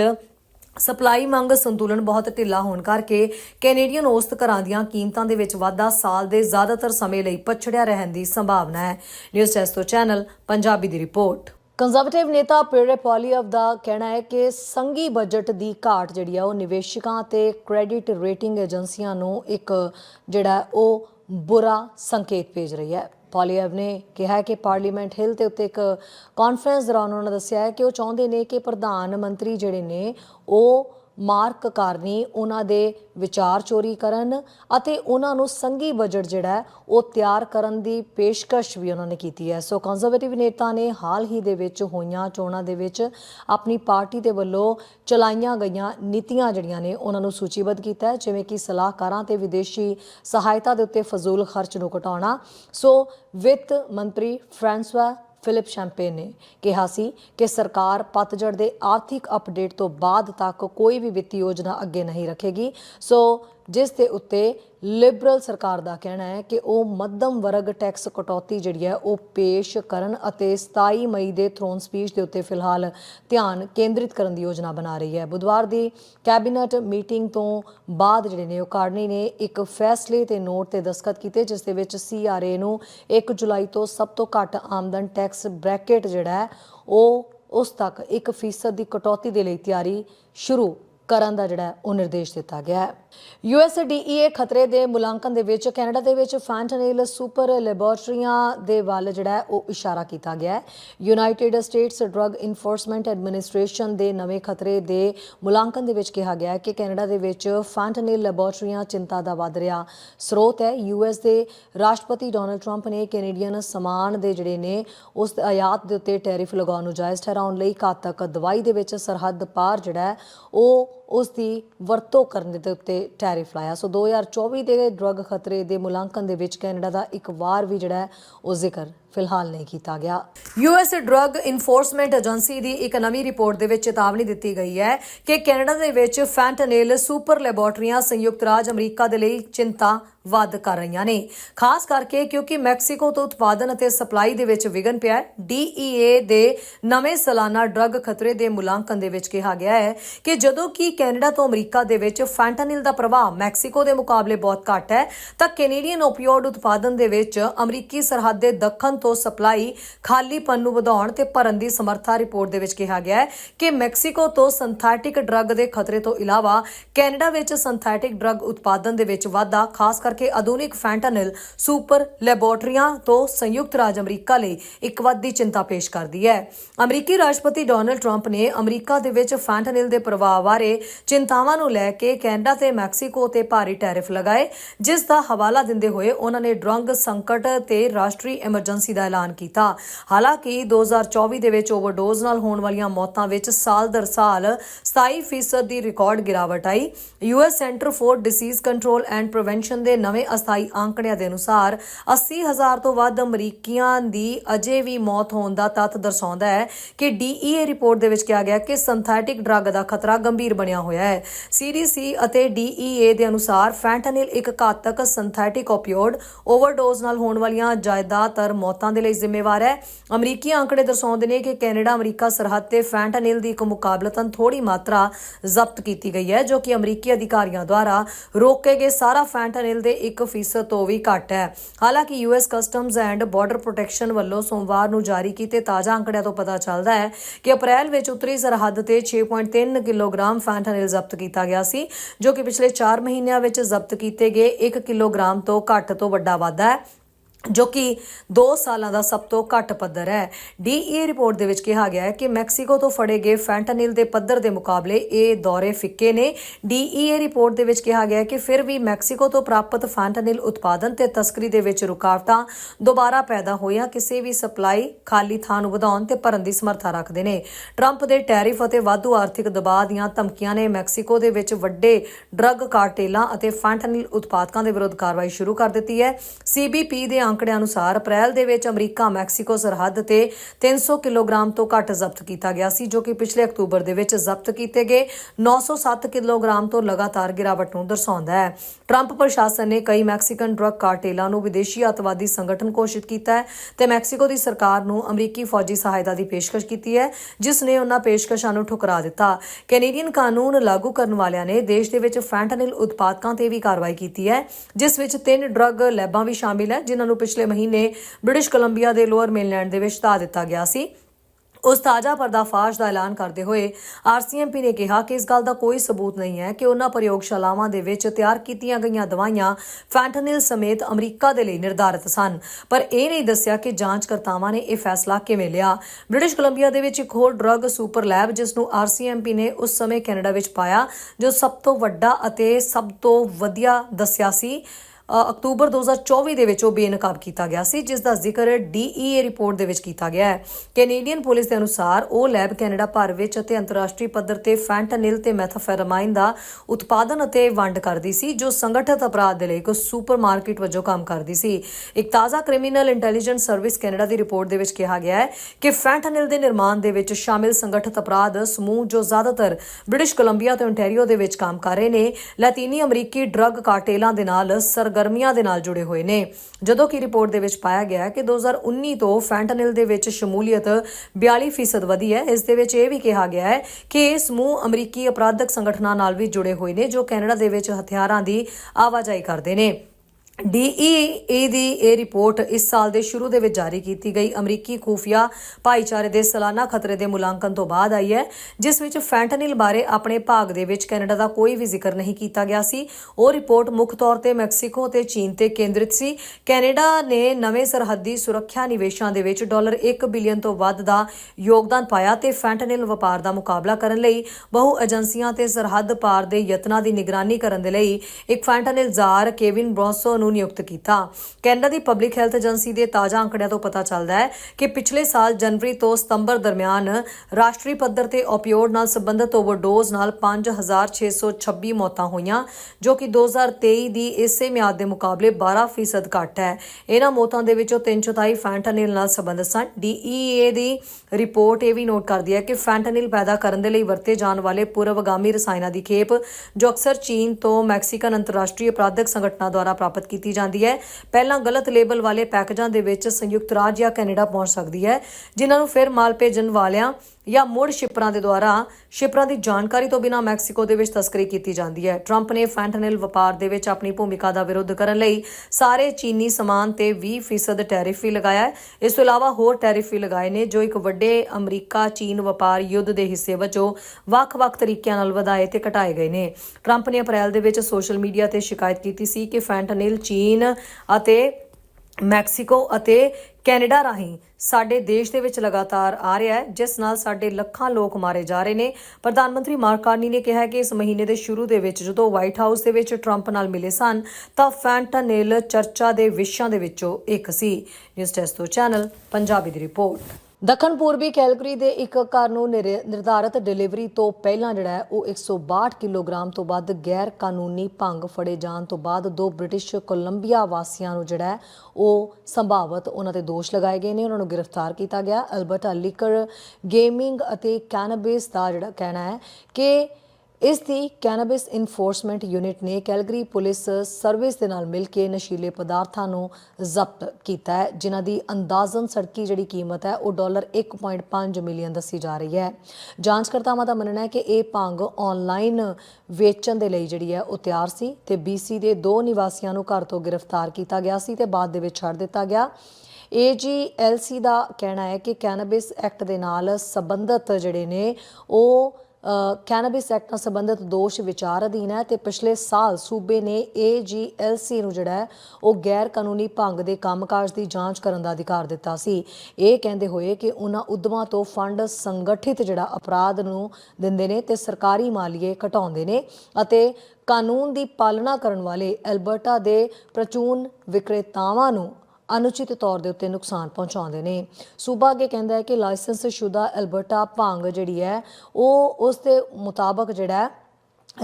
ਸਪਲਾਈ ਮੰਗ ਸੰਤੁਲਨ ਬਹੁਤ ਢਿੱਲਾ ਹੋਣ ਕਰਕੇ ਕੈਨੇਡੀਅਨ ਔਸਤ ਘਰਾਂ ਦੀਆਂ ਕੀਮਤਾਂ ਦੇ ਵਿੱਚ ਵਾਧਾ ਸਾਲ ਦੇ ਜ਼ਿਆਦਾਤਰ ਸਮੇਂ ਲਈ ਪਛੜਿਆ ਰਹਿਣ ਦੀ ਸੰਭਾਵਨਾ ਹੈ। ਨਿਊਜ਼ ਟੈਸਟੋ ਚੈਨਲ ਪੰਜਾਬੀ ਦੀ ਰਿਪੋਰਟ। ਕੰਜ਼ਰਵੇਟਿਵ ਨੇਤਾ ਪੀਰੇ ਪੋਲੀਅਵ ਦਾ ਕਹਿਣਾ ਹੈ ਕਿ ਸੰਘੀ ਬਜਟ ਦੀ ਘਾਟ ਜਿਹੜੀ ਆ ਉਹ ਨਿਵੇਸ਼ਕਾਂ ਤੇ ਕ੍ਰੈਡਿਟ ਰੇਟਿੰਗ ਏਜੰਸੀਆਂ ਨੂੰ ਇੱਕ ਜਿਹੜਾ ਉਹ ਬੁਰਾ ਸੰਕੇਤ ਭੇਜ ਰਹੀ ਹੈ। ਪੋਲੀਅਵ ਨੇ ਕਿਹਾ ਕਿ ਪਾਰਲੀਮੈਂਟ ਹਿਲ ਤੇ ਉੱਤੇ ਇੱਕ ਕਾਨਫਰੰਸ ਦੌਰਾਨ ਉਹਨਾਂ ਨੇ ਦੱਸਿਆ ਕਿ ਉਹ ਚਾਹੁੰਦੇ ਨੇ ਕਿ ਪ੍ਰਧਾਨ ਮੰਤਰੀ ਜਿਹੜੇ ਨੇ ਉਹ ਮਾਰਕ ਕਾਰਨੀ, ਉਹਨਾਂ ਦੇ ਵਿਚਾਰ ਚੋਰੀ ਕਰਨ ਅਤੇ ਉਹਨਾਂ ਨੂੰ ਸੰਘੀ ਬਜਟ ਜਿਹੜਾ ਉਹ ਤਿਆਰ ਕਰਨ ਦੀ ਪੇਸ਼ਕਸ਼ ਵੀ ਉਹਨਾਂ ਨੇ ਕੀਤੀ ਹੈ। ਸੋ ਕੰਜ਼ਰਵੇਟਿਵ ਨੇਤਾ ਨੇ ਹਾਲ ਹੀ ਦੇ ਵਿੱਚ ਹੋਈਆਂ ਚੋਣਾਂ ਦੇ ਵਿੱਚ ਆਪਣੀ ਪਾਰਟੀ ਦੇ ਵੱਲੋਂ ਚਲਾਈਆਂ ਗਈਆਂ ਨੀਤੀਆਂ ਜਿਹੜੀਆਂ ਨੇ, ਉਹਨਾਂ ਨੂੰ ਸੂਚੀਬੱਧ ਕੀਤਾ ਹੈ, ਜਿਵੇਂ ਕਿ ਸਲਾਹਕਾਰਾਂ ਤੇ ਵਿਦੇਸ਼ੀ ਸਹਾਇਤਾ ਦੇ ਉੱਤੇ ਫਜ਼ੂਲ ਖਰਚ ਨੂੰ ਘਟਾਉਣਾ। ਸੋ ਵਿੱਤ ਮੰਤਰੀ ਫ੍ਰਾਂਸਵਾ ਫਿਲਿਪ ਸ਼ੈਂਪੇਨ ਨੇ ਕਿਹਾ ਸੀ ਕਿ ਸਰਕਾਰ ਪਤਝੜ ਦੇ ਆਰਥਿਕ ਅਪਡੇਟ ਤੋਂ ਬਾਅਦ ਤੱਕ ਕੋਈ ਵੀ ਵਿੱਤੀ ਯੋਜਨਾ ਅੱਗੇ ਨਹੀਂ ਰੱਖੇਗੀ। ਸੋ ਜਿਸ ਦੇ ਉੱਤੇ ਲਿਬਰਲ ਸਰਕਾਰ ਦਾ ਕਹਿਣਾ ਹੈ ਕਿ ਉਹ ਮੱਧਮ ਵਰਗ ਟੈਕਸ ਕਟੌਤੀ ਜਿਹੜੀ ਹੈ ਉਹ ਪੇਸ਼ ਕਰਨ ਅਤੇ 27 ਮਈ ਦੇ ਥਰੋਨ ਸਪੀਚ ਦੇ ਉੱਤੇ ਫਿਲਹਾਲ ਧਿਆਨ ਕੇਂਦਰਿਤ ਕਰਨ ਦੀ ਯੋਜਨਾ ਬਣਾ ਰਹੀ ਹੈ। ਬੁੱਧਵਾਰ ਦੀ ਕੈਬਨਿਟ ਮੀਟਿੰਗ ਤੋਂ ਬਾਅਦ ਜਿਹੜੇ ਨੇ ਉਹ ਕਾਰਨੀ ਨੇ ਇੱਕ ਫੈਸਲੇ ਤੇ ਨੋਟ ਤੇ ਦਸਖਤ ਕੀਤੇ, ਜਿਸ ਦੇ ਵਿੱਚ ਸੀਆਰਏ ਨੂੰ 1 ਜੁਲਾਈ ਤੋਂ ਸਭ ਤੋਂ ਘੱਟ ਆਮਦਨ ਟੈਕਸ ਬ੍ਰੈਕਟ ਜਿਹੜਾ ਹੈ, ਉਹ ਉਸ ਤੱਕ 1% ਦੀ ਕਟੌਤੀ ਦੇ ਲਈ ਤਿਆਰੀ ਸ਼ੁਰੂ ਕਰਨ ਦਾ ਜਿਹੜਾ ਉਹ ਨਿਰਦੇਸ਼ ਦਿੱਤਾ ਗਿਆ ਹੈ। ਯੂਐਸਡੀਈਏ ਖਤਰੇ ਦੇ ਮੁਲਾਂਕਣ ਦੇ ਵਿੱਚ ਕੈਨੇਡਾ ਦੇ ਵਿੱਚ ਫੈਂਟਨੇਲ ਸੁਪਰ ਲੈਬੋਰਟਰੀਆਂ ਦੇ ਵੱਲ ਜਿਹੜਾ ਉਹ ਇਸ਼ਾਰਾ ਕੀਤਾ ਗਿਆ ਹੈ। United States drug enforcement administration ਦੇ ਨਵੇਂ ਖਤਰੇ ਦੇ ਮੁਲਾਂਕਣ ਦੇ ਵਿੱਚ ਕਿਹਾ ਗਿਆ ਹੈ ਕਿ ਕੈਨੇਡਾ ਦੇ ਵਿੱਚ ਫੈਂਟਨੇਲ ਲੈਬੋਰਟਰੀਆਂ ਚਿੰਤਾ ਦਾ ਵੱਧ ਰਿਹਾ ਸਰੋਤ ਹੈ। ਯੂਐਸ ਦੇ ਰਾਸ਼ਟਰਪਤੀ ਡੋਨਲਡ ਟਰੰਪ ਨੇ ਕੈਨੇਡੀਅਨ ਸਮਾਨ ਦੇ ਜਿਹੜੇ ਨੇ, ਉਸ ਆਯਾਤ ਦੇ ਉੱਤੇ ਟੈਰਿਫ ਲਗਾਉਣ ਨੂੰ ਜਾਇਜ਼ ਠਹਿਰਾਉਣ ਲਈ ਘਾਤਕ ਦਵਾਈ ਦੇ ਵਿੱਚ ਸਰਹੱਦ ਪਾਰ ਜਿਹੜਾ ਉਹ ਉਸ ਦੀ ਵਰਤੋਂ ਕਰਨ ਦੇ ਉੱਤੇ ਟੈਰਿਫ ਲਾਇਆ। ਸੋ 2024 ਦੇ ਡਰੱਗ ਖਤਰੇ ਦੇ ਮੁਲਾਂਕਣ ਦੇ ਵਿੱਚ ਕੈਨੇਡਾ ਦਾ ਇੱਕ ਵਾਰ ਵੀ ਜਿਹੜਾ ਉਹ ਜ਼ਿਕਰ ਫਿਲਹਾਲ ਨਹੀਂ ਕੀਤਾ ਗਿਆ। ਯੂਐਸ ਡਰੱਗ ਇਨਫੋਰਸਮੈਂਟ ਏਜੰਸੀ ਦੀ ਇੱਕ ਨਵੀਂ ਰਿਪੋਰਟ ਦੇ ਵਿੱਚ ਚੇਤਾਵਨੀ ਦਿੱਤੀ ਗਈ ਹੈ ਕਿ ਕੈਨੇਡਾ ਦੇ ਵਿੱਚ ਫੈਂਟਨਿਲ ਸੁਪਰ ਲੈਬੋਰਟਰੀਆਂ ਸੰਯੁਕਤ ਰਾਜ ਅਮਰੀਕਾ ਦੇ ਲਈ ਚਿੰਤਾ ਵੱਧ ਕਰ ਰਹੀਆਂ ਨੇ। ਖਾਸ ਕਰਕੇ ਕਿਉਂਕਿ ਮੈਕਸੀਕੋ ਤੋਂ ਉਤਪਾਦਨ ਅਤੇ ਸਪਲਾਈ ਦੇ ਵਿੱਚ ਵਿਗਨ ਪਿਆ ਹੈ ਡੀਈਏ ਦੇ ਨਵੇਂ ਸਾਲਾਨਾ ਡਰੱਗ ਖਤਰੇ ਦੇ ਮੁਲਾਂਕਣ ਦੇ ਵਿੱਚ ਕਿਹਾ ਗਿਆ ਹੈ ਕਿ ਜਦੋਂ ਕਿ ਕੈਨੇਡਾ ਤੋਂ ਅਮਰੀਕਾ ਦੇ ਵਿੱਚ ਫੈਂਟਨਿਲ ਦਾ ਪ੍ਰਭਾਵ ਮੈਕਸੀਕੋ ਦੇ ਮੁਕਾਬਲੇ ਬਹੁਤ ਘੱਟ ਹੈ, ਤਾਂ ਕੈਨੇਡੀਅਨ ਓਪੀਓਇਡ ਉਤਪਾਦਨ ਦੇ ਵਿੱਚ ਅਮਰੀਕੀ ਸਰਹੱਦ ਦੇ ਦੱਖਣ ਤੋਂ ਸਪਲਾਈ ਖਾਲੀਪਨ ਨੂੰ ਵਧਾਉਣ ਤੇ ਭਰਨ ਦੀ ਸਮਰੱਥਾ ਰਿਪੋਰਟ ਦੇ ਵਿੱਚ ਕਿਹਾ ਗਿਆ ਹੈ ਕਿ ਮੈਕਸੀਕੋ ਤੋਂ ਸਿੰਥੈਟਿਕ ਡਰੱਗ ਦੇ ਖਤਰੇ ਤੋਂ ਇਲਾਵਾ ਕੈਨੇਡਾ ਵਿੱਚ ਸਿੰਥੈਟਿਕ ਡਰੱਗ ਉਤਪਾਦਨ ਦੇ ਵਿੱਚ ਵਾਧਾ, ਖਾਸ ਕਰਕੇ ਆਧੁਨਿਕ ਫੈਂਟਨਿਲ ਸੁਪਰ ਲੈਬੋਰਟਰੀਆਂ ਤੋਂ ਸੰਯੁਕਤ ਰਾਜ ਅਮਰੀਕਾ ਲਈ ਇੱਕ ਵੱਧਦੀ ਚਿੰਤਾ ਪੇਸ਼ ਕਰਦੀ ਹੈ। ਅਮਰੀਕੀ ਰਾਸ਼ਟਰਪਤੀ ਡੋਨਲਡ ਟਰੰਪ ਨੇ ਅਮਰੀਕਾ ਦੇ ਵਿੱਚ ਫੈਂਟਨਿਲ ਦੇ ਪ੍ਰਭਾਵ ਬਾਰੇ ਚਿੰਤਾਵਾਂ ਨੂੰ ਲੈ ਕੇ ਕੈਨੇਡਾ ਤੇ ਮੈਕਸੀਕੋ ਤੇ ਭਾਰੀ ਟੈਰਿਫ ਲਗਾਏ, ਜਿਸ ਦਾ ਹਵਾਲਾ ਦਿੰਦੇ ਹੋਏ ਉਹਨਾਂ ਨੇ ਡਰੱਗ ਸੰਕਟ ਤੇ ਰਾਸ਼ਟਰੀ ਐਮਰਜੈਂਸੀ ਦਾ ਐਲਾਨ ਕੀਤਾ। ਹਾਲਾਂਕਿ 2024 ਦੇ ਵਿੱਚ ਓਵਰਡੋਜ਼ ਨਾਲ ਹੋਣ ਵਾਲੀਆਂ ਮੌਤਾਂ ਵਿੱਚ ਸਾਲ ਦਰ ਸਾਲ 27% ਦੀ ਰਿਕਾਰਡ ਗਿਰਾਵਟ ਆਈ। US centre for disease control and prevention ਦੇ ਨਵੇਂ ਅਸਥਾਈ ਆંકੜਿਆਂ ਦੇ ਅਨੁਸਾਰ 80000 ਤੋਂ ਵੱਧ ਅਮਰੀਕੀਆਂ ਦੀ ਅਜੇ ਵੀ ਮੌਤ ਹੋਣ ਦਾ ਤੱਥ ਦਰਸਾਉਂਦਾ ਹੈ ਕਿ ਡੀਈਏ ਰਿਪੋਰਟ ਦੇ ਵਿੱਚ ਕਿਹਾ ਗਿਆ ਕਿ ਸਿੰਥੈਟਿਕ ਡਰੱਗ ਦਾ ਖਤਰਾ ਗੰਭੀਰ ਬਣਿਆ ਹੋਇਆ ਹੈ। ਸੀਡੀਸੀ ਅਤੇ ਡੀਈਏ ਦੇ ਅਨੁਸਾਰ ਫੈਂਟਨਿਲ ਇੱਕ ਘਾਤਕ ਸਿੰਥੈਟਿਕ ਓਪੀਓਇਡ ਓਵਰਡੋਜ਼ ਨਾਲ ਹੋਣ ਵਾਲੀਆਂ ਜਾਇਦਾਤਰ ਜ਼ਿਆਦਾਤਰ ਮੌਤਾਂ ਦੇ ਲਈ ਜ਼ਿੰਮੇਵਾਰ ਹੈ। ਅਮਰੀਕੀ ਆંકੜੇ ਦਰਸਾਉਂਦੇ ਨੇ ਕਿ ਕੈਨੇਡਾ, ਅਮਰੀਕਾ ਸਰਹੱਦ ਤੇ ਫੈਂਟਨਿਲ ਦੀ ਇੱਕ ਮੁਕਾਬਲਤਨ ਥੋੜੀ ਮਾਤਰਾ ਜ਼ਬਤ ਕੀਤੀ ਗਈ ਹੈ, ਜੋ ਕਿ ਅਮਰੀਕੀ ਅਧਿਕਾਰੀਆਂ ਦੁਆਰਾ ਰੋਕੇ ਗਏ ਸਾਰਾ ਫੈਂਟਨਿਲ ਦੇ 1% ਤੋਂ ਵੀ ਘੱਟ ਹੈ। ਹਾਲਾਂਕਿ US customs and border protection ਵੱਲੋਂ ਸੋਮਵਾਰ ਨੂੰ ਜਾਰੀ ਕੀਤੇ ਤਾਜ਼ਾ ਅੰਕੜਿਆਂ ਤੋਂ ਪਤਾ ਚੱਲਦਾ ਹੈ ਕਿ ਅਪ੍ਰੈਲ ਵਿੱਚ ਉੱਤਰੀ ਸਰਹੱਦ ਤੇ 6.3 ਕਿਲੋਗ੍ਰਾਮ ਫੈਂਟਨਿਲ ਜ਼ਬਤ ਕੀਤਾ ਗਿਆ ਸੀ, ਜੋ ਕਿ ਪਿਛਲੇ 4 ਮਹੀਨਿਆਂ ਵਿੱਚ ਜ਼ਬਤ ਕੀਤੇ ਗਏ 1 ਕਿਲੋਗ੍ਰਾਮ ਤੋਂ ਘੱਟ ਤੋਂ ਵੱਡਾ ਵਾਧਾ ਹੈ। ਜੋ ਕਿ 2 ਸਾਲਾਂ ਦਾ ਸਭ ਤੋਂ ਘੱਟ ਪੱਧਰ ਹੈ। ਡੀਈ ਰਿਪੋਰਟ ਦੇ ਵਿੱਚ ਕਿਹਾ ਗਿਆ ਹੈ ਕਿ ਮੈਕਸੀਕੋ ਤੋਂ ਫੜੇ ਗਏ ਫੈਂਟਨਿਲ ਦੇ ਪੱਧਰ ਦੇ ਮੁਕਾਬਲੇ ਇਹ ਦੌਰੇ ਫਿੱਕੇ ਨੇ। ਡੀਈ ਰਿਪੋਰਟ ਦੇ ਵਿੱਚ ਕਿਹਾ ਗਿਆ ਹੈ ਕਿ ਫਿਰ ਵੀ ਮੈਕਸੀਕੋ ਤੋਂ ਪ੍ਰਾਪਤ ਫੈਂਟਨਿਲ ਉਤਪਾਦਨ ਤੇ ਤਸਕਰੀ ਦੇ ਵਿੱਚ ਰੁਕਾਵਟਾਂ ਦੁਬਾਰਾ ਪੈਦਾ ਹੋਈਆਂ। ਕਿਸੇ ਵੀ ਸਪਲਾਈ ਖਾਲੀ ਥਾਂ ਨੂੰ ਵਧਾਉਣ ਤੇ ਭਰਨ ਦੀ ਸਮਰੱਥਾ ਰੱਖਦੇ ਨੇ। ਟਰੰਪ ਦੇ ਟੈਰਿਫ ਅਤੇ ਵਾਧੂ ਆਰਥਿਕ ਦਬਾਅ ਦੀਆਂ ਧਮਕੀਆਂ ਨੇ ਮੈਕਸੀਕੋ ਦੇ ਵਿੱਚ ਵੱਡੇ ਡਰੱਗ ਕਾਰਟੇਲਾਂ ਅਤੇ ਫੈਂਟਾਨਿਲ ਉਤਪਾਦਕਾਂ ਦੇ ਵਿਰੁੱਧ ਕਾਰਵਾਈ ਸ਼ੁਰੂ ਕਰ ਦਿੱਤੀ ਹੈ। ਸੀਬੀਪੀ ਦੇ ਅੰਕੜਿਆਂ ਅਨੁਸਾਰ ਅਪ੍ਰੈਲ ਦੇ ਵਿੱਚ ਅਮਰੀਕਾ, ਮੈਕਸੀਕੋ ਸਰਹੱਦ ਤੇ 300 ਕਿਲੋਗ੍ਰਾਮ ਤੋਂ ਘੱਟ ਜ਼ਬਤ ਕੀਤਾ ਗਿਆ ਸੀ, ਜੋ ਕਿ ਪਿਛਲੇ ਅਕਤੂਬਰ ਦੇ ਵਿੱਚ ਜ਼ਬਤ ਕੀਤੇ ਗਏ। 907 ਕਿਲੋਗ੍ਰਾਮ ਤੋਂ ਲਗਾਤਾਰ ਗਿਰਾਵਟ ਨੂੰ ਦਰਸਾਉਂਦਾ ਹੈ। ਟਰੰਪ ਪ੍ਰਸ਼ਾਸਨ ਨੇ ਕਈ ਮੈਕਸੀਕਨ ਡਰੱਗ ਕਾਰਟੇਲਾਂ ਨੂੰ ਵਿਦੇਸ਼ੀ ਅੱਤਵਾਦੀ ਸੰਗਠਨ ਘੋਸ਼ਿਤ ਕੀਤਾ ਹੈ ਤੇ ਮੈਕਸੀਕੋ ਦੀ ਸਰਕਾਰ ਨੂੰ ਅਮਰੀਕੀ ਫੌਜੀ ਸਹਾਇਤਾ ਦੀ ਪੇਸ਼ਕਸ਼ ਕੀਤੀ ਹੈ, ਜਿਸ ਨੇ ਉਹਨਾਂ ਪੇਸ਼ਕਸ਼ਾਂ ਨੂੰ ਠੁਕਰਾ ਦਿੱਤਾ। ਕੈਨੇਡੀਅਨ ਕਾਨੂੰਨ ਲਾਗੂ ਕਰਨ ਵਾਲਿਆਂ ਨੇ ਦੇਸ਼ ਦੇ ਵਿੱਚ ਫੈਂਟਨਿਲ ਉਤਪਾਦਕਾਂ ਤੇ ਵੀ ਕਾਰਵਾਈ ਕੀਤੀ ਹੈ, ਜਿਸ ਵਿੱਚ ਤਿੰਨ ਡਰੱਗ ਲੈਬਾਂ ਵੀ ਸ਼ਾਮਿਲ ਹੈ, ਜਿਨ੍ਹਾਂ ਨੂੰ ਪਿਛਲੇ ਮਹੀਨੇ ਬ੍ਰਿਟਿਸ਼ ਕੋਲੰਬੀਆ ਦੇ ਲੋਅਰ ਮੇਨਲੈਂਡ ਦੇ ਵਿੱਚ ਢਾ ਦਿੱਤਾ ਗਿਆ ਸੀ। ਉਸ ਤਾਜ਼ਾ ਪਰਦਾਫਾਸ਼ ਦਾ ਐਲਾਨ ਕਰਦੇ ਹੋਏ ਆਰਸੀਐਮਪੀ ਨੇ ਕਿਹਾ ਕਿ ਇਸ ਗੱਲ ਦਾ ਕੋਈ ਸਬੂਤ ਨਹੀਂ ਹੈ ਕਿ ਉਹਨਾਂ ਪ੍ਰਯੋਗਸ਼ਾਲਾਵਾਂ ਦੇ ਵਿੱਚ ਤਿਆਰ ਕੀਤੀਆਂ ਗਈਆਂ ਦਵਾਈਆਂ ਫੈਂਟਨਿਲ ਸਮੇਤ ਅਮਰੀਕਾ ਦੇ ਲਈ ਨਿਰਧਾਰਿਤ ਸਨ। ਪਰ ਇਹ ਨਹੀਂ ਦੱਸਿਆ ਕਿ ਜਾਂਚਕਰਤਾਵਾਂ ਨੇ ਇਹ ਫੈਸਲਾ ਕਿਵੇਂ ਲਿਆ। ਬ੍ਰਿਟਿਸ਼ ਕੋਲੰਬੀਆ ਦੇ ਵਿੱਚ ਇੱਕ ਹੋਰ ਡਰੱਗ ਸੁਪਰ ਲੈਬ ਜਿਸ ਨੂੰ ਆਰਸੀਐਮਪੀ ਨੇ ਉਸ ਸਮੇਂ ਕੈਨੇਡਾ ਵਿੱਚ ਪਾਇਆ, ਜੋ ਸਭ ਤੋਂ ਵੱਡਾ ਅਤੇ ਸਭ ਤੋਂ ਵਧੀਆ ਦੱਸਿਆ ਸੀ ਅਕਤੂਬਰ 2024 ਦੇ ਵਿੱਚ ਉਹ ਬੇਨਕਾਬ ਕੀਤਾ ਗਿਆ ਸੀ, ਜਿਸ ਦਾ ਜ਼ਿਕਰ ਡੀਈਏ ਰਿਪੋਰਟ ਦੇ ਵਿੱਚ ਕੀਤਾ ਗਿਆ ਹੈ। ਕੈਨੇਡੀਅਨ ਪੁਲਿਸ ਦੇ ਅਨੁਸਾਰ ਉਹ ਲੈਬ ਕੈਨੇਡਾ ਭਰ ਵਿੱਚ ਅਤੇ ਅੰਤਰਰਾਸ਼ਟਰੀ ਪੱਧਰ ਤੇ ਫੈਂਟਨਿਲ ਤੇ ਮੈਥਾਫੈਰਾਮਾਈਨ ਦਾ ਉਤਪਾਦਨ ਅਤੇ ਵੰਡ ਕਰਦੀ ਸੀ, ਜੋ ਸੰਗਠਿਤ ਅਪਰਾਧ ਦੇ ਲਈ ਇੱਕ ਸੁਪਰਮਾਰਕਟ ਵਜੋਂ ਕੰਮ ਕਰਦੀ ਸੀ। ਇੱਕ ਤਾਜ਼ਾ ਕ੍ਰਿਮੀਨਲ ਇੰਟੈਲੀਜੈਂਸ ਸਰਵਿਸ ਕੈਨੇਡਾ ਦੀ ਰਿਪੋਰਟ ਦੇ ਵਿੱਚ ਕਿਹਾ ਗਿਆ ਹੈ ਕਿ ਫੈਂਟਨਿਲ ਦੇ ਨਿਰਮਾਣ ਦੇ ਵਿੱਚ ਸ਼ਾਮਿਲ ਸੰਗਠਿਤ ਅਪਰਾਧ ਸਮੂਹ ਜੋ ਜ਼ਿਆਦਾਤਰ ਬ੍ਰਿਟਿਸ਼ ਕੋਲੰਬੀਆ ਤੇ ontario ਦੇ ਵਿੱਚ ਕੰਮ ਕਰ ਰਹੇ ਨੇ, ਲਾਤੀਨੀ ਅਮਰੀਕੀ ਡਰੱਗ ਕਾਰਟੇਲਾਂ ਦੇ ਨਾਲ ਸਰਗ ਸਰਗਰਮੀਆਂ ਦੇ ਨਾਲ ਜੁੜੇ ਹੋਏ ਨੇ। ਜਦੋਂ ਕਿ ਰਿਪੋਰਟ ਦੇ ਵਿੱਚ ਪਾਇਆ ਗਿਆ ਹੈ ਕਿ 2019 ਤੋਂ ਫੈਂਟਨਿਲ ਦੇ ਵਿੱਚ ਸ਼ਮੂਲੀਅਤ 42% ਵਧੀ ਹੈ। ਇਸ ਦੇ ਵਿੱਚ ਇਹ ਵੀ ਕਿਹਾ ਗਿਆ ਹੈ ਕਿ ਇਹ ਸਮੂਹ ਅਮਰੀਕੀ ਅਪਰਾਧਕ ਸੰਗਠਨਾਂ ਨਾਲ ਵੀ ਜੁੜੇ ਹੋਏ ਨੇ, ਜੋ ਕੈਨੇਡਾ ਦੇ ਵਿੱਚ ਹਥਿਆਰਾਂ ਦੀ ਆਵਾਜਾਈ ਕਰਦੇ ਨੇ। DEA ਦੀ ਇਹ ਰਿਪੋਰਟ ਇਸ ਸਾਲ ਦੇ ਸ਼ੁਰੂ ਦੇ ਵਿੱਚ ਜਾਰੀ ਕੀਤੀ ਗਈ। ਅਮਰੀਕੀ ਖੂਫੀਆ ਭਾਈਚਾਰੇ ਦੇ ਸਾਲਾਨਾ ਖਤਰੇ ਦੇ ਮੁਲਾਂਕਣ ਤੋਂ ਬਾਅਦ ਆਈ ਹੈ, ਜਿਸ ਵਿੱਚ ਫੈਂਟਨਿਲ ਬਾਰੇ ਆਪਣੇ ਭਾਗ ਦੇ ਵਿੱਚ ਕੈਨੇਡਾ ਦਾ ਕੋਈ ਵੀ ਜ਼ਿਕਰ ਨਹੀਂ ਕੀਤਾ ਗਿਆ ਸੀ। ਉਹ ਰਿਪੋਰਟ ਮੁੱਖ ਤੌਰ ਤੇ ਮੈਕਸੀਕੋ ਤੇ ਚੀਨ ਤੇ ਕੇਂਦਰਿਤ ਸੀ। ਕੈਨੇਡਾ ਨੇ ਨਵੇਂ ਸਰਹੱਦੀ ਸੁਰੱਖਿਆ ਨਿਵੇਸ਼ਾਂ ਦੇ ਵਿੱਚ ਡਾਲਰ 1 ਬਿਲੀਅਨ ਤੋਂ ਵੱਧ ਦਾ ਯੋਗਦਾਨ ਪਾਇਆ ਤੇ ਫੈਂਟਨਿਲ ਵਪਾਰ ਦਾ ਮੁਕਾਬਲਾ ਕਰਨ ਲਈ ਬਹੁ ਏਜੰਸੀਆਂ ਤੇ ਸਰਹੱਦ ਪਾਰ ਦੇ ਯਤਨਾਂ ਦੀ ਨਿਗਰਾਨੀ ਕਰਨ ਦੇ ਲਈ ਇੱਕ ਫੈਂਟਨਿਲ ਜ਼ਾਰ ਕੇਵਿਨ ਬ੍ਰੋਸੋ ਨੂੰ ਨਿਯੁਕਤ ਕੀਤਾ। ਕੈਨੇਡਾ ਦੀ ਪਬਲਿਕ ਹੈਲਥ ਏਜੰਸੀ ਦੇ ਤਾਜ਼ਾ ਅੰਕੜਿਆਂ ਤੋਂ ਪਤਾ ਚੱਲਦਾ ਹੈ ਕਿ ਪਿਛਲੇ ਸਾਲ ਜਨਵਰੀ ਤੋਂ ਸਤੰਬਰ ਦਰਮਿਆਨ ਰਾਸ਼ਟਰੀ ਪੱਧਰ ਤੇ ਓਪੀਓਡ ਨਾਲ ਸੰਬੰਧਿਤ ਓਵਰਡੋਜ਼ ਨਾਲ 5626 ਮੌਤਾਂ ਹੋਈਆਂ, ਜੋ ਕਿ 2023 ਦੀ ਇਸੇ ਮਿਆਦ ਦੇ ਮੁਕਾਬਲੇ 12% ਘੱਟ ਹੈ। ਇਹਨਾਂ ਮੌਤਾਂ ਦੇ ਵਿੱਚੋਂ ਤਿੰਨ ਚੌਥਾਈ ਫੈਂਟਨਿਲ ਨਾਲ ਸੰਬੰਧਿਤ ਸਨ। DEA ਦੀ ਰਿਪੋਰਟ ਇਹ ਵੀ ਨੋਟ ਕਰਦੀ ਹੈ ਕਿ ਫੈਂਟਨਿਲ ਪੈਦਾ ਕਰਨ ਦੇ ਲਈ ਵਰਤੇ ਜਾਣ ਵਾਲੇ ਪੂਰਵਗਾਮੀ ਰਸਾਇਣਾਂ ਦੀ ਖੇਪ ਜੋ ਅਕਸਰ ਚੀਨ ਤੋਂ ਮੈਕਸੀਕਨ ਅੰਤਰਰਾਸ਼ਟਰੀ ਅਪਰਾਧਕ ਸੰਗਠਨਾਂ ਦੁਆਰਾ ਪ੍ਰਾਪਤ ਕੀਤੀ ਜਾਂਦੀ ਹੈ। ਪਹਿਲਾਂ ਗਲਤ ਲੇਬਲ ਵਾਲੇ ਪੈਕੇਜਾਂ ਦੇ ਵਿੱਚ ਸੰਯੁਕਤ ਰਾਜ ਜਾਂ ਕੈਨੇਡਾ ਪਹੁੰਚ ਸਕਦੀ ਹੈ, ਜਿਨ੍ਹਾਂ ਨੂੰ ਫਿਰ ਮਾਲ ਭੇਜਣ ਵਾਲਿਆਂ ਜਾਂ ਮੁੜ ਸ਼ਿਪਰਾਂ ਦੇ ਦੁਆਰਾ ਸ਼ਿਪਰਾਂ ਦੀ ਜਾਣਕਾਰੀ ਤੋਂ ਬਿਨਾਂ ਮੈਕਸੀਕੋ ਦੇ ਵਿੱਚ ਤਸਕਰੀ ਕੀਤੀ ਜਾਂਦੀ ਹੈ। ਟਰੰਪ ਨੇ ਫੈਂਟਨਿਲ ਵਪਾਰ ਦੇ ਵਿੱਚ ਆਪਣੀ ਭੂਮਿਕਾ ਦਾ ਵਿਰੋਧ ਕਰਨ ਲਈ ਸਾਰੇ ਚੀਨੀ ਸਮਾਨ ਤੇ 20% ਟੈਰਿਫ ਵੀ ਲਗਾਇਆ ਹੈ। ਇਸ ਤੋਂ ਇਲਾਵਾ ਹੋਰ ਟੈਰਿਫ ਵੀ ਲਗਾਏ ਨੇ, ਜੋ ਇੱਕ ਵੱਡੇ ਅਮਰੀਕਾ ਚੀਨ ਵਪਾਰ ਯੁੱਧ ਦੇ ਹਿੱਸੇ ਵਜੋਂ ਵੱਖ-ਵੱਖ ਤਰੀਕਿਆਂ ਨਾਲ ਵਧਾਏ ਤੇ ਘਟਾਏ ਗਏ ਨੇ। ਟਰੰਪ ਨੇ ਅਪ੍ਰੈਲ ਦੇ ਵਿੱਚ ਸੋਸ਼ਲ ਮੀਡੀਆ ਤੇ ਸ਼ਿਕਾਇਤ ਕੀਤੀ ਸੀ ਕਿ ਫੈਂਟਨਿਲ ਚੀਨ ਅਤੇ ਮੈਕਸੀਕੋ ਅਤੇ ਕੈਨੇਡਾ ਰਾਹੀਂ ਸਾਡੇ ਦੇਸ਼ ਦੇ ਵਿੱਚ ਲਗਾਤਾਰ ਆ ਰਿਹਾ ਹੈ, ਜਿਸ ਨਾਲ ਸਾਡੇ ਲੱਖਾਂ ਲੋਕ ਮਾਰੇ ਜਾ ਰਹੇ ਨੇ। ਪ੍ਰਧਾਨ ਮੰਤਰੀ ਮਾਰਕ ਨੇ ਕਿਹਾ ਕਿ ਇਸ ਮਹੀਨੇ ਦੇ ਸ਼ੁਰੂ ਦੇ ਵਿੱਚ ਜਦੋਂ ਵਾਈਟ ਹਾਊਸ ਦੇ ਵਿੱਚ ਟਰੰਪ ਨਾਲ ਮਿਲੇ ਸਨ, ਤਾਂ ਫੈਂਟਨਿਲ ਚਰਚਾ ਦੇ ਵਿਸ਼ਿਆਂ ਦੇ ਵਿੱਚੋਂ ਇੱਕ ਸੀ। ਨਿਊਜ਼ ਟੈਸਟ ਤੋਂ ਚੈਨਲ ਪੰਜਾਬੀ ਦੀ ਰਿਪੋਰਟ। ਦੱਖਣ ਪੂਰਬੀ ਕੈਲਗਰੀ ਦੇ ਇੱਕ ਘਰ ਨੂੰ ਨਿਰ- ਨਿਰਧਾਰਤ ਡਿਲੀਵਰੀ ਤੋਂ ਪਹਿਲਾਂ ਜਿਹੜਾ ਹੈ, ਉਹ 162 ਕਿਲੋਗ੍ਰਾਮ ਤੋਂ ਵੱਧ ਗੈਰ ਕਾਨੂੰਨੀ ਭੰਗ ਫੜੇ ਜਾਣ ਤੋਂ ਬਾਅਦ ਦੋ ਬ੍ਰਿਟਿਸ਼ ਕੋਲੰਬੀਆ ਵਾਸੀਆਂ ਨੂੰ ਜਿਹੜਾ ਹੈ, ਉਹ ਸੰਭਾਵਤ ਉਹਨਾਂ ਤੇ ਦੋਸ਼ ਲਗਾਏ ਗਏ ਨੇ। ਉਹਨਾਂ ਨੂੰ ਗ੍ਰਿਫਤਾਰ ਕੀਤਾ ਗਿਆ। ਅਲਬਰਟਾ ਲਿਕਰ ਗੇਮਿੰਗ ਅਤੇ ਕੈਨੇਬਿਸ ਦਾ ਜਿਹੜਾ ਕਹਿਣਾ ਹੈ ਕਿ ਇਸ ਦੀ ਕੈਨੇਬਿਸ ਇਨਫੋਰਸਮੈਂਟ ਯੂਨਿਟ ਨੇ ਕੈਲਗਰੀ ਪੁਲਿਸ ਸਰਵਿਸ ਦੇ ਨਾਲ ਮਿਲ ਕੇ ਨਸ਼ੀਲੇ ਪਦਾਰਥਾਂ ਨੂੰ ਜ਼ਬਤ ਕੀਤਾ ਹੈ, ਜਿਨ੍ਹਾਂ ਦੀ ਅੰਦਾਜ਼ਨ ਸੜਕੀ ਜਿਹੜੀ ਕੀਮਤ ਹੈ, ਉਹ ਡਾਲਰ 1.5 ਮਿਲੀਅਨ ਦੱਸੀ ਜਾ ਰਹੀ ਹੈ। ਜਾਂਚਕਰਤਾਵਾਂ ਦਾ ਮੰਨਣਾ ਹੈ ਕਿ ਇਹ ਭੰਗ ਆਨਲਾਈਨ ਵੇਚਣ ਦੇ ਲਈ ਜਿਹੜੀ ਹੈ, ਉਹ ਤਿਆਰ ਸੀ ਤੇ BC ਦੇ ਦੋ ਨਿਵਾਸੀਆਂ ਨੂੰ ਘਰ ਤੋਂ ਗ੍ਰਿਫਤਾਰ ਕੀਤਾ ਗਿਆ ਸੀ ਤੇ ਬਾਅਦ ਦੇ ਵਿੱਚ ਛੱਡ ਦਿੱਤਾ ਗਿਆ। AGLC ਦਾ ਕਹਿਣਾ ਹੈ ਕਿ ਕੈਨੇਬਿਸ ਐਕਟ ਦੇ ਨਾਲ ਸੰਬੰਧਿਤ ਜਿਹੜੇ ਨੇ, ਉਹ ਕੈਨੇਬਿਸ ਐਕਟ ਨਾਲ ਸੰਬੰਧਿਤ ਦੋਸ਼ ਵਿਚਾਰ ਅਧੀਨ ਹੈ ਤੇ ਪਿਛਲੇ ਸਾਲ ਸੂਬੇ ਨੇ AGLC ਨੂੰ ਜਿਹੜਾ ਹੈ, ਉਹ ਗੈਰ ਕਾਨੂੰਨੀ ਭੰਗ ਦੇ ਕੰਮਕਾਜ ਦੀ ਜਾਂਚ ਕਰਨ ਦਾ ਅਧਿਕਾਰ ਦਿੱਤਾ ਸੀ। ਇਹ ਕਹਿੰਦੇ ਹੋਏ ਕਿ ਉਹਨਾਂ ਉਦਮਾਂ ਤੋਂ ਫੰਡ ਸੰਗਠਿਤ ਜਿਹੜਾ ਅਪਰਾਧ ਨੂੰ ਦਿੰਦੇ ਨੇ ਤੇ ਸਰਕਾਰੀ ਮਾਲੀਏ ਘਟਾਉਂਦੇ ਨੇ ਅਤੇ ਕਾਨੂੰਨ ਦੀ ਪਾਲਣਾ ਕਰਨ ਵਾਲੇ ਐਲਬਰਟਾ ਦੇ ਪ੍ਰਚੂਨ ਵਿਕਰੇਤਾਵਾਂ ਨੂੰ ਅਨੁਚਿਤ ਤੌਰ ਦੇ ਉੱਤੇ ਨੁਕਸਾਨ ਪਹੁੰਚਾਉਂਦੇ ਨੇ। ਸੂਬਾ ਅੱਗੇ ਕਹਿੰਦਾ ਹੈ ਕਿ ਲਾਇਸੈਂਸ ਸ਼ੁਦਾ ਅਲਬਰਟਾ ਭੰਗ ਜਿਹੜੀ ਹੈ, ਉਹ ਉਸ ਦੇ ਮੁਤਾਬਕ ਜਿਹੜਾ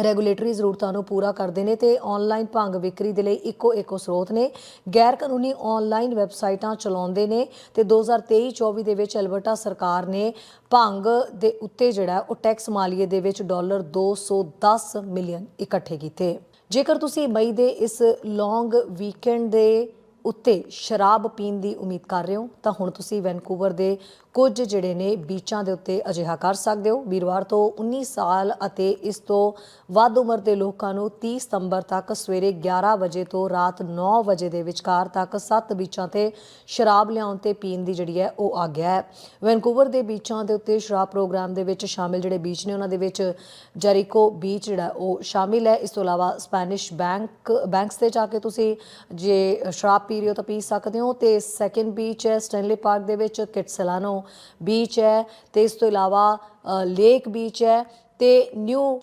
ਰੈਗੂਲੇਟਰੀ ਜ਼ਰੂਰਤਾਂ ਨੂੰ ਪੂਰਾ ਕਰਦੇ ਨੇ ਤੇ ਆਨਲਾਈਨ ਭੰਗ ਵਿਕਰੀ ਦੇ ਲਈ ਇੱਕੋ ਇੱਕੋ ਸਰੋਤ ਨੇ। ਗੈਰ ਕਾਨੂੰਨੀ ਆਨਲਾਈਨ ਵੈਬਸਾਈਟਾਂ ਚਲਾਉਂਦੇ ਨੇ ਤੇ 2023-24 ਦੇ ਵਿੱਚ ਅਲਬਰਟਾ ਸਰਕਾਰ ਨੇ ਭੰਗ ਦੇ ਉੱਤੇ ਜਿਹੜਾ, ਉਹ ਟੈਕਸ ਮਾਲੀਏ ਦੇ ਵਿੱਚ ਡਾਲਰ 210 ਮਿਲੀਅਨ ਇਕੱਠੇ ਕੀਤੇ। ਜੇਕਰ ਤੁਸੀਂ ਮਈ ਦੇ ਇਸ ਲੌਂਗ ਵੀਕਐਂਡ ਦੇ ਉੱਤੇ ਸ਼ਰਾਬ ਪੀਣ ਦੀ ਉਮੀਦ ਕਰ ਰਹੇ ਹੋ ਤਾਂ ਹੁਣ ਤੁਸੀਂ ਵੈਨਕੂਵਰ ਦੇ ਕੁਝ ਜਿਹੜੇ ਨੇ ਬੀਚਾਂ ਦੇ ਉੱਤੇ ਅਜਿਹਾ ਕਰ ਸਕਦੇ ਹੋ। ਵੀਰਵਾਰ ਤੋਂ 19 ਸਾਲ ਅਤੇ ਇਸ ਤੋਂ ਵੱਧ ਉਮਰ ਦੇ ਲੋਕਾਂ ਨੂੰ 30 ਸਤੰਬਰ ਤੱਕ ਸਵੇਰੇ 11 ਵਜੇ ਤੋਂ ਰਾਤ 9 ਵਜੇ ਦੇ ਵਿਚਕਾਰ ਤੱਕ 7 ਬੀਚਾਂ ਤੇ ਸ਼ਰਾਬ ਲਿਆਉਣ ਤੇ ਪੀਣ ਦੀ ਜਿਹੜੀ ਹੈ ਉਹ ਆਗਿਆ ਹੈ। ਵੈਨਕੂਵਰ ਦੇ ਬੀਚਾਂ ਦੇ ਉੱਤੇ ਸ਼ਰਾਬ ਪ੍ਰੋਗਰਾਮ ਦੇ ਵਿੱਚ ਸ਼ਾਮਿਲ ਜਿਹੜੇ ਬੀਚ ਨੇ, ਉਹਨਾਂ ਦੇ ਵਿੱਚ ਜੈਰੀਕੋ ਬੀਚ ਜਿਹੜਾ ਉਹ ਸ਼ਾਮਿਲ ਹੈ। ਇਸ ਤੋਂ ਇਲਾਵਾ ਸਪੈਨਿਸ਼ ਬੈਂਕ, ਬੈਂਕਸ ਤੇ ਜਾ ਕੇ ਤੁਸੀਂ ਜੇ ਸ਼ਰਾਬ ਪੀ ਰਹੇ ਹੋ ਤਾਂ ਪੀ ਸਕਦੇ ਹੋ ਤੇ ਸੈਕੰਡ ਬੀਚ ਹੈ ਸਟੈਨਲੀ ਪਾਰਕ ਦੇ ਵਿੱਚ ਕਿਟਸਲਾਨੋ। ਬੀਚ ਹੈ ਤੇ ਇਸ ਤੋਂ ਇਲਾਵਾ ਲੇਕ ਬੀਚ ਹੈ ਤੇ ਨਿਊ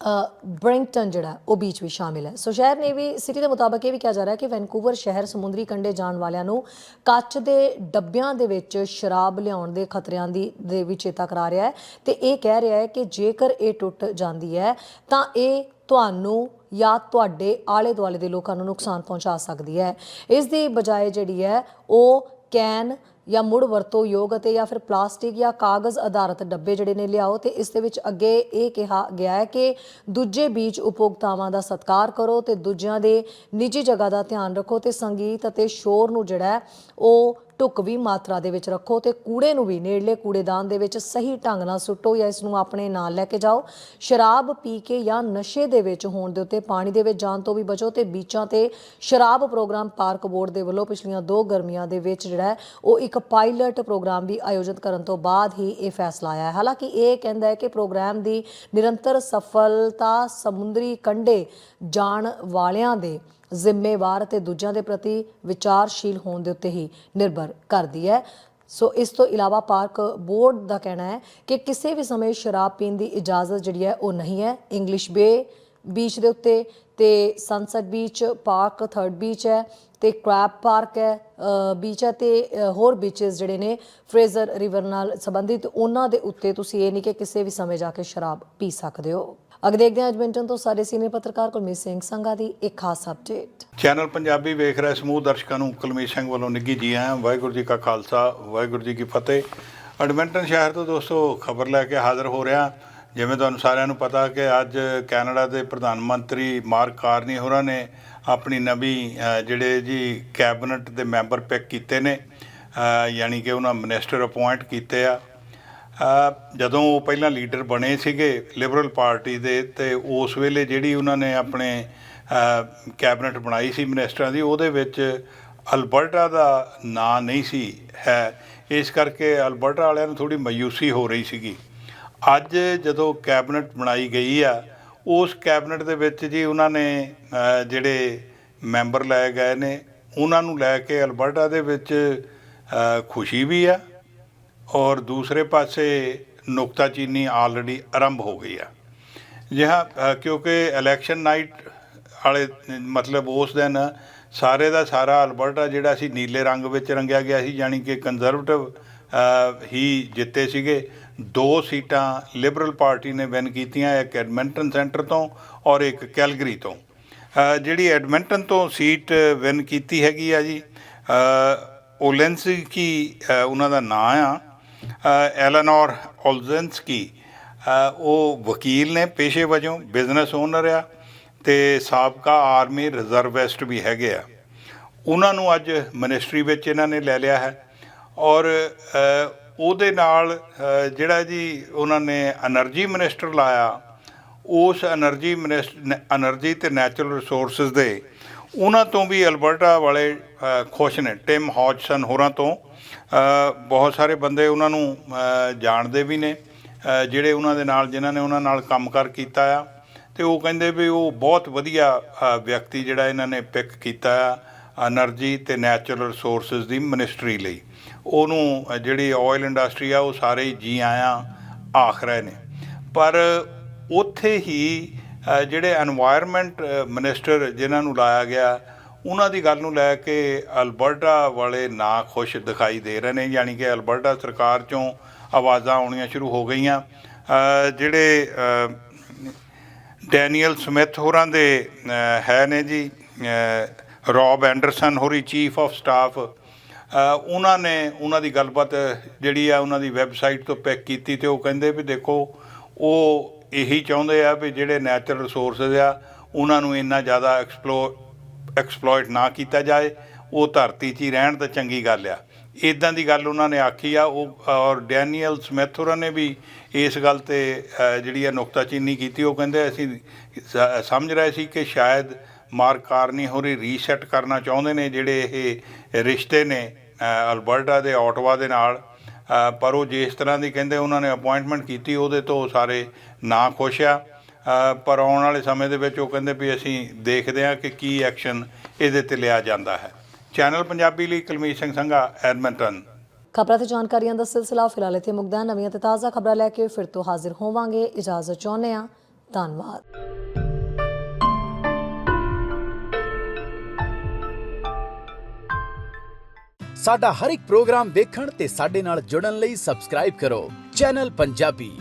ਬ੍ਰਿੰਗਟਨ ਜਿਹੜਾ ਉਹ ਬੀਚ ਵੀ ਸ਼ਾਮਿਲ ਹੈ। ਸੋ ਸ਼ਹਿਰ ਨੇ ਵੀ ਸਿਟੀ ਦੇ ਮੁਤਾਬਕ ਇਹ ਵੀ ਕਿਹਾ ਜਾ ਰਿਹਾ ਹੈ ਕਿ ਵੈਨਕੂਵਰ ਸ਼ਹਿਰ ਸਮੁੰਦਰੀ ਕੰਢੇ ਜਾਣ ਵਾਲਿਆਂ ਨੂੰ ਕੱਚ ਦੇ ਡੱਬਿਆਂ ਦੇ ਵਿੱਚ ਸ਼ਰਾਬ ਲਿਆਉਣ ਦੇ ਖਤਰਿਆਂ ਦੀ, ਦੇ ਵੀ ਚੇਤਾ ਕਰਾ ਰਿਹਾ ਹੈ ਤੇ ਇਹ ਕਹਿ ਰਿਹਾ ਹੈ ਕਿ ਜੇਕਰ ਇਹ ਟੁੱਟ ਜਾਂਦੀ ਹੈ, ਤਾਂ ਇਹ ਤੁਹਾਨੂੰ ਜਾਂ ਤੁਹਾਡੇ ਆਲੇ ਦੁਆਲੇ ਦੇ ਲੋਕਾਂ ਨੂੰ ਨੁਕਸਾਨ ਪਹੁੰਚਾ ਸਕਦੀ ਹੈ। ਇਸ ਦੀ ਬਜਾਏ ਜਿਹੜੀ ਹੈ, ਉਹ ਕੈਨ ਜਾਂ ਮੁੜ ਵਰਤੋਂ ਯੋਗ ਅਤੇ ਜਾਂ ਫਿਰ ਪਲਾਸਟਿਕ ਜਾਂ ਕਾਗਜ਼ ਆਧਾਰਿਤ ਡੱਬੇ ਜਿਹੜੇ ਨੇ ਲਿਆਓ ਤੇ ਇਸ ਦੇ ਵਿੱਚ ਅੱਗੇ ਇਹ ਕਿਹਾ ਗਿਆ ਹੈ ਕਿ ਦੂਜੇ ਬੀਚ ਉਪਭੋਗਤਾਵਾਂ ਦਾ ਸਤਿਕਾਰ ਕਰੋ ਤੇ ਦੂਜਿਆਂ ਦੇ ਨਿੱਜੀ ਜਗ੍ਹਾ ਦਾ ਧਿਆਨ ਰੱਖੋ ਤੇ ਸੰਗੀਤ ਅਤੇ ਸ਼ੋਰ ਨੂੰ ਜਿਹੜਾ ਉਹ ਢੁਕਵੀਂ ਮਾਤਰਾ ਦੇ ਵਿੱਚ ਰੱਖੋ ਤੇ ਕੂੜੇ ਨੂੰ ਵੀ ਨੇੜਲੇ ਕੂੜੇਦਾਨ ਦੇ ਵਿੱਚ ਸਹੀ ਢੰਗ ਨਾਲ ਸੁੱਟੋ ਜਾਂ ਇਸ ਨੂੰ ਆਪਣੇ ਨਾਲ ਲੈ ਕੇ ਜਾਓ। ਸ਼ਰਾਬ ਪੀ ਕੇ ਜਾਂ ਨਸ਼ੇ ਦੇ ਵਿੱਚ ਹੋਣ ਦੇ ਉੱਤੇ ਪਾਣੀ ਦੇ ਵਿੱਚ ਜਾਣ ਤੋਂ ਵੀ ਬਚੋ ਤੇ ਬੀਚਾਂ ਤੇ ਸ਼ਰਾਬ ਪ੍ਰੋਗਰਾਮ ਪਾਰਕ ਬੋਰਡ ਦੇ ਵੱਲੋਂ ਪਿਛਲੀਆਂ ਦੋ ਗਰਮੀਆਂ ਦੇ ਵਿੱਚ ਜਿਹੜਾ ਉਹ ਇੱਕ ਪਾਇਲਟ ਪ੍ਰੋਗਰਾਮ ਵੀ ਆਯੋਜਿਤ ਕਰਨ ਤੋਂ ਬਾਅਦ ਹੀ ਇਹ ਫੈਸਲਾ ਆਇਆ ਹੈ। ਹਾਲਾਂਕਿ ਇਹ ਕਹਿੰਦਾ ਹੈ ਕਿ ਪ੍ਰੋਗਰਾਮ ਦੀ ਨਿਰੰਤਰ ਸਫਲਤਾ ਸਮੁੰਦਰੀ ਕੰਢੇ ਜਾਣ ਵਾਲਿਆਂ ਦੇ ਜ਼ਿੰਮੇਵਾਰ ਅਤੇ ਦੂਜਿਆਂ ਦੇ ਪ੍ਰਤੀ ਵਿਚਾਰਸ਼ੀਲ ਹੋਣ ਦੇ ਉੱਤੇ ਹੀ ਨਿਰਭਰ ਕਰਦੀ ਹੈ। ਸੋ ਇਸ ਤੋਂ ਇਲਾਵਾ ਪਾਰਕ ਬੋਰਡ ਦਾ ਕਹਿਣਾ ਹੈ ਕਿ ਕਿਸੇ ਵੀ ਸਮੇਂ ਸ਼ਰਾਬ ਪੀਣ ਦੀ ਇਜਾਜ਼ਤ ਜਿਹੜੀ ਹੈ ਉਹ ਨਹੀਂ ਹੈ। ਇੰਗਲਿਸ਼ ਬੇ ਬੀਚ ਦੇ ਉੱਤੇ ਤੇ Sunset Beach, park Third Beach ਹੈ ਤੇ ਕ੍ਰੈਬ ਪਾਰਕ ਹੈ ਬੀਚ ਹੈ ਤੇ ਹੋਰ ਬੀਚਸ ਜਿਹੜੇ ਨੇ ਫਰੇਜ਼ਰ ਰਿਵਰ ਨਾਲ ਸੰਬੰਧਿਤ, ਉਹਨਾਂ ਦੇ ਉੱਤੇ ਤੁਸੀਂ ਇਹ ਨਹੀਂ ਕਿ ਕਿਸੇ ਵੀ ਸਮੇਂ ਜਾ ਕੇ ਸ਼ਰਾਬ ਪੀ ਸਕਦੇ ਹੋ। ਅਗਰ ਦੇਖਦੇ ਹਾਂ ਐਡਮਿੰਟਨ ਤੋਂ ਸਾਡੇ ਸੀਨੀਅਰ ਪੱਤਰਕਾਰ ਕੁਲਮੀਤ ਸਿੰਘ ਸੰਘਾ ਦੀ ਇੱਕ ਖਾਸ ਅਪਡੇਟ ਚੈਨਲ ਪੰਜਾਬੀ ਵੇਖ ਰਹੇ ਸਮੂਹ ਦਰਸ਼ਕਾਂ ਨੂੰ ਕੁਲਮੀਤ ਸਿੰਘ ਵੱਲੋਂ ਨਿੱਘੀ ਜੀ ਆਇਆਂ। ਵਾਹਿਗੁਰੂ ਜੀ ਕਾ ਖਾਲਸਾ, ਵਾਹਿਗੁਰੂ ਜੀ ਕੀ ਫਤਿਹ। ਐਡਮਿੰਟਨ ਸ਼ਹਿਰ ਤੋਂ ਦੋਸਤੋ, ਖਬਰ ਲੈ ਕੇ ਹਾਜ਼ਰ ਹੋ ਰਿਹਾ। ਜਿਵੇਂ ਤੁਹਾਨੂੰ ਸਾਰਿਆਂ ਨੂੰ ਪਤਾ ਕਿ ਅੱਜ ਕੈਨੇਡਾ ਦੇ ਪ੍ਰਧਾਨ ਮੰਤਰੀ ਮਾਰਕ ਕਾਰਨੀ ਹੋਰਾਂ ਨੇ ਆਪਣੀ ਨਵੀਂ ਜਿਹੜੇ ਜੀ ਕੈਬਨਿਟ ਦੇ ਮੈਂਬਰ ਪਿਕ ਕੀਤੇ ਨੇ। ਯਾਨੀ ਕਿ ਉਹਨਾਂ ਮਿਨਿਸਟਰ ਅਪਾਇੰਟ ਕੀਤੇ ਆ। ਜਦੋਂ ਉਹ ਪਹਿਲਾਂ ਲੀਡਰ ਬਣੇ ਸੀਗੇ ਲਿਬਰਲ ਪਾਰਟੀ ਦੇ, ਤੇ ਉਸ ਵੇਲੇ ਜਿਹੜੀ ਉਹਨਾਂ ਨੇ ਆਪਣੇ ਕੈਬਨਿਟ ਬਣਾਈ ਸੀ ਮਿਨਿਸਟਰਾਂ ਦੀ, ਉਹਦੇ ਵਿੱਚ ਅਲਬਰਟਾ ਦਾ ਨਾਂ ਨਹੀਂ ਸੀ, ਹੈ। ਇਸ ਕਰਕੇ ਅਲਬਰਟਾ ਵਾਲਿਆਂ ਨੂੰ ਥੋੜੀ ਮਾਯੂਸੀ ਹੋ ਰਹੀ ਸੀਗੀ। ਅੱਜ ਜਦੋਂ ਕੈਬਨਿਟ ਬਣਾਈ ਗਈ ਆ, ਉਸ ਕੈਬਨਿਟ ਦੇ ਵਿੱਚ ਜੀ ਉਹਨਾਂ ਨੇ ਜਿਹੜੇ ਮੈਂਬਰ ਲਏ ਗਏ ਨੇ, ਉਹਨਾਂ ਨੂੰ ਲੈ ਕੇ ਅਲਬਰਟਾ ਦੇ ਵਿੱਚ ਖੁਸ਼ੀ ਵੀ ਆ ਔਰ ਦੂਸਰੇ ਪਾਸੇ ਨੁਕਤਾਚੀਨੀ ਆਲਰੇਡੀ ਆਰੰਭ ਹੋ ਗਈ ਆ। ਜਿਹਾ ਅ, ਕਿਉਂਕਿ ਇਲੈਕਸ਼ਨ ਨਾਈਟ ਵਾਲੇ ਮਤਲਬ ਉਸ ਦਿਨ ਸਾਰੇ ਦਾ ਸਾਰਾ ਅਲਬਰਟਾ ਜਿਹੜਾ ਸੀ ਨੀਲੇ ਰੰਗ ਵਿੱਚ ਰੰਗਿਆ ਗਿਆ ਸੀ ਯਾਨੀ ਕਿ ਕੰਜ਼ਰਵੇਟਿਵ ਹੀ ਜਿੱਤੇ ਸੀਗੇ। ਦੋ ਸੀਟਾਂ ਲਿਬਰਲ ਪਾਰਟੀ ਨੇ ਵਿਨ ਕੀਤੀਆਂ ਇੱਕ ਐਡਮਿੰਟਨ ਸੈਂਟਰ ਤੋਂ ਔਰ ਇੱਕ ਕੈਲਗਰੀ ਤੋਂ। ਜਿਹੜੀ ਐਡਮਿੰਟਨ ਤੋਂ ਸੀਟ ਵਿਨ ਕੀਤੀ ਹੈਗੀ ਆ ਜੀ ਓਲੈਂਸਕੀ ਅ, ਉਹਨਾਂ ਦਾ ਨਾਂ ਆ। ਐਲਨੋਰ ਓਲਜ਼ਨਸਕੀ ਉਹ ਵਕੀਲ ਨੇ ਪੇਸ਼ੇ ਵਜੋਂ ਬਿਜ਼ਨਸ ਓਨਰ ਆ ਤੇ ਸਾਬਕਾ ਆਰਮੀ ਰਿਜ਼ਰਵਿਸਟ ਵੀ ਹੈਗੇ ਆ। ਉਹਨਾਂ ਨੂੰ ਅੱਜ ਮਿਨਿਸਟਰੀ ਵਿੱਚ ਇਹਨਾਂ ਨੇ ਲੈ ਲਿਆ ਹੈ ਔਰ ਉਹਦੇ ਨਾਲ ਜਿਹੜਾ ਜੀ ਉਹਨਾਂ ਨੇ એનર્ਜੀ ਮਿਨਿਸਟਰ ਲਾਇਆ, ਉਸ એનર્ਜੀ ਮਿਨਿਸਟਰ એનર્ਜੀ ਤੇ ਨੈਚੁਰਲ ਰਿਸੋਰਸਸ ਦੇ, ਉਹਨਾਂ ਤੋਂ ਵੀ ਅਲਬਰਟਾ ਵਾਲੇ ਖੁਸ਼ ਨੇ ਟਿਮ ਹੌਜਸਨ ਹੋਰਾਂ ਤੋਂ। ਬਹੁਤ ਸਾਰੇ ਬੰਦੇ ਉਹਨਾਂ ਨੂੰ ਜਾਣਦੇ ਵੀ ਨੇ ਜਿਹੜੇ ਉਹਨਾਂ ਦੇ ਨਾਲ, ਜਿਨ੍ਹਾਂ ਨੇ ਉਹਨਾਂ ਨਾਲ ਕੰਮ ਕੰਮਕਾਰ ਕੀਤਾ ਆ। ਤੇ ਉਹ ਕਹਿੰਦੇ ਵੀ ਉਹ ਬਹੁਤ ਵਧੀਆ ਵਿਅਕਤੀ ਜਿਹੜਾ ਇਹਨਾਂ ਨੇ ਪਿਕ ਕੀਤਾ ਆ એનર્ਜੀ ਤੇ ਨੈਚੁਰਲ ਰਿਸੋਰਸਸ ਦੀ ਮਿਨਿਸਟਰੀ ਲਈ। ਉਹਨੂੰ ਜਿਹੜੀ ਆਇਲ ਇੰਡਸਟਰੀ ਆ, ਉਹ ਸਾਰੇ ਜੀ ਆਇਆ, ਆਖ ਰਹੇ ਨੇ। ਪਰ ਉੱਥੇ ਹੀ ਜਿਹੜੇ এনवायरमेंट ਮਿਨਿਸਟਰ ਜਿਨ੍ਹਾਂ ਨੂੰ ਲਾਇਆ ਗਿਆ ਉਹਨਾਂ ਦੀ ਗੱਲ ਨੂੰ ਲੈ ਕੇ ਅਲਬਰਟਾ ਵਾਲੇ ਨਾ ਖੁਸ਼ ਦਿਖਾਈ ਦੇ ਰਹੇ ਨੇ ਯਾਨੀ ਕਿ ਅਲਬਰਟਾ ਸਰਕਾਰ ਚੋਂ ਆਵਾਜ਼ਾਂ ਆਉਣੀਆਂ ਸ਼ੁਰੂ ਹੋ ਗਈਆਂ। ਜਿਹੜੇ ਡੈਨੀਅਲ ਸਮਿਥ ਹੋਰਾਂ ਦੇ ਹੈ ਨੇ ਜੀ ਅ, ਰੌਬ ਐਂਡਰਸਨ ਹੋਰੀ ਚੀਫ ਆਫ ਸਟਾਫ। ਉਹਨਾਂ ਨੇ ਉਹਨਾਂ ਦੀ ਗੱਲਬਾਤ ਜਿਹੜੀ ਆ ਉਹਨਾਂ ਦੀ ਵੈਬਸਾਈਟ ਤੋਂ ਪੈਕ ਕੀਤੀ ਤੇ ਉਹ ਕਹਿੰਦੇ ਵੀ ਦੇਖੋ ਉਹ ਇਹੀ ਚਾਹੁੰਦੇ ਆ ਵੀ ਜਿਹੜੇ ਨੈਚੁਰਲ ਰਿਸੋਰਸਸ ਆ ਉਹਨਾਂ ਨੂੰ ਇੰਨਾ ਜ਼ਿਆਦਾ ਐਕਸਪਲੋਰ ਐਕਸਪਲੋਇਟ ਨਾ ਕੀਤਾ ਜਾਏ, ਉਹ ਧਰਤੀ 'ਚ ਹੀ ਰਹਿਣ ਤਾਂ ਚੰਗੀ ਗੱਲ ਆ। ਇਦਾਂ ਦੀ ਗੱਲ ਉਹਨਾਂ ਨੇ ਆਖੀ ਆ, ਉਹ, ਔਰ ਡੈਨੀਅਲ ਸਮਿਥ ਨੇ ਵੀ ਇਸ ਗੱਲ ਤੇ ਜਿਹੜੀ ਆ ਨੁਕਤਾਚੀਨੀ ਕੀਤੀ, ਉਹ ਕਹਿੰਦੇ ਅਸੀਂ ਸਮਝ ਰਹੇ ਸੀ ਕਿ ਸ਼ਾਇਦ ਮਾਰਕ ਕਾਰਨੀ ਹੋਰੀ ਰੀਸੈਟ ਕਰਨਾ ਚਾਹੁੰਦੇ ਨੇ ਜਿਹੜੇ ਇਹ ਰਿਸ਼ਤੇ ਨੇ ਅਲਬਰਟਾ ਦੇ ਆਟਵਾ ਦੇ ਨਾਲ। ਪਰ ਉਹ ਜਿਸ ਤਰ੍ਹਾਂ ਦੀ ਕਹਿੰਦੇ ਉਹਨਾਂ ਨੇ ਅਪਾਇੰਟਮੈਂਟ ਕੀਤੀ, ਉਹਦੇ ਤੋਂ ਸਾਰੇ ਨਾ ਖੁਸ਼ ਆ। ਪਰ ਆਉਣ ਵਾਲੇ ਸਮੇਂ ਦੇ ਵਿੱਚ ਉਹ ਕਹਿੰਦੇ ਵੀ ਅਸੀਂ ਦੇਖਦੇ ਹਾਂ ਕਿ ਕੀ ਐਕਸ਼ਨ ਇਹਦੇ ਤੇ ਲਿਆ ਜਾਂਦਾ ਹੈ। ਚੈਨਲ ਪੰਜਾਬੀ ਲਈ ਕੁਲਮੀਤ ਸਿੰਘ ਸੰਘਾ ਐਡਮਿੰਟਨ ਖਬਰਾਂ ਤੇ ਜਾਣਕਾਰੀਆਂ ਦਾ ਸਿਲਸਿਲਾ ਫਿਲਹਾਲ ਇੱਥੇ ਮੁੱਕਦਾ ਹੈ। ਨਵੀਆਂ ਤੇ ਤਾਜ਼ਾ ਖਬਰਾਂ ਲੈ ਕੇ ਫਿਰ ਤੋਂ ਹਾਜ਼ਰ ਹੋਵਾਂਗੇ। ਇਜਾਜ਼ਤ ਚਾਹੁੰਦੇ ਹਾਂ। ਧੰਨਵਾਦ। ਸਾਡਾ ਹਰ ਇੱਕ ਪ੍ਰੋਗਰਾਮ ਦੇਖਣ ਤੇ ਸਾਡੇ ਨਾਲ ਜੁੜਨ ਲਈ ਸਬਸਕ੍ਰਾਈਬ ਕਰੋ। ਚੈਨਲ ਪੰਜਾਬੀ।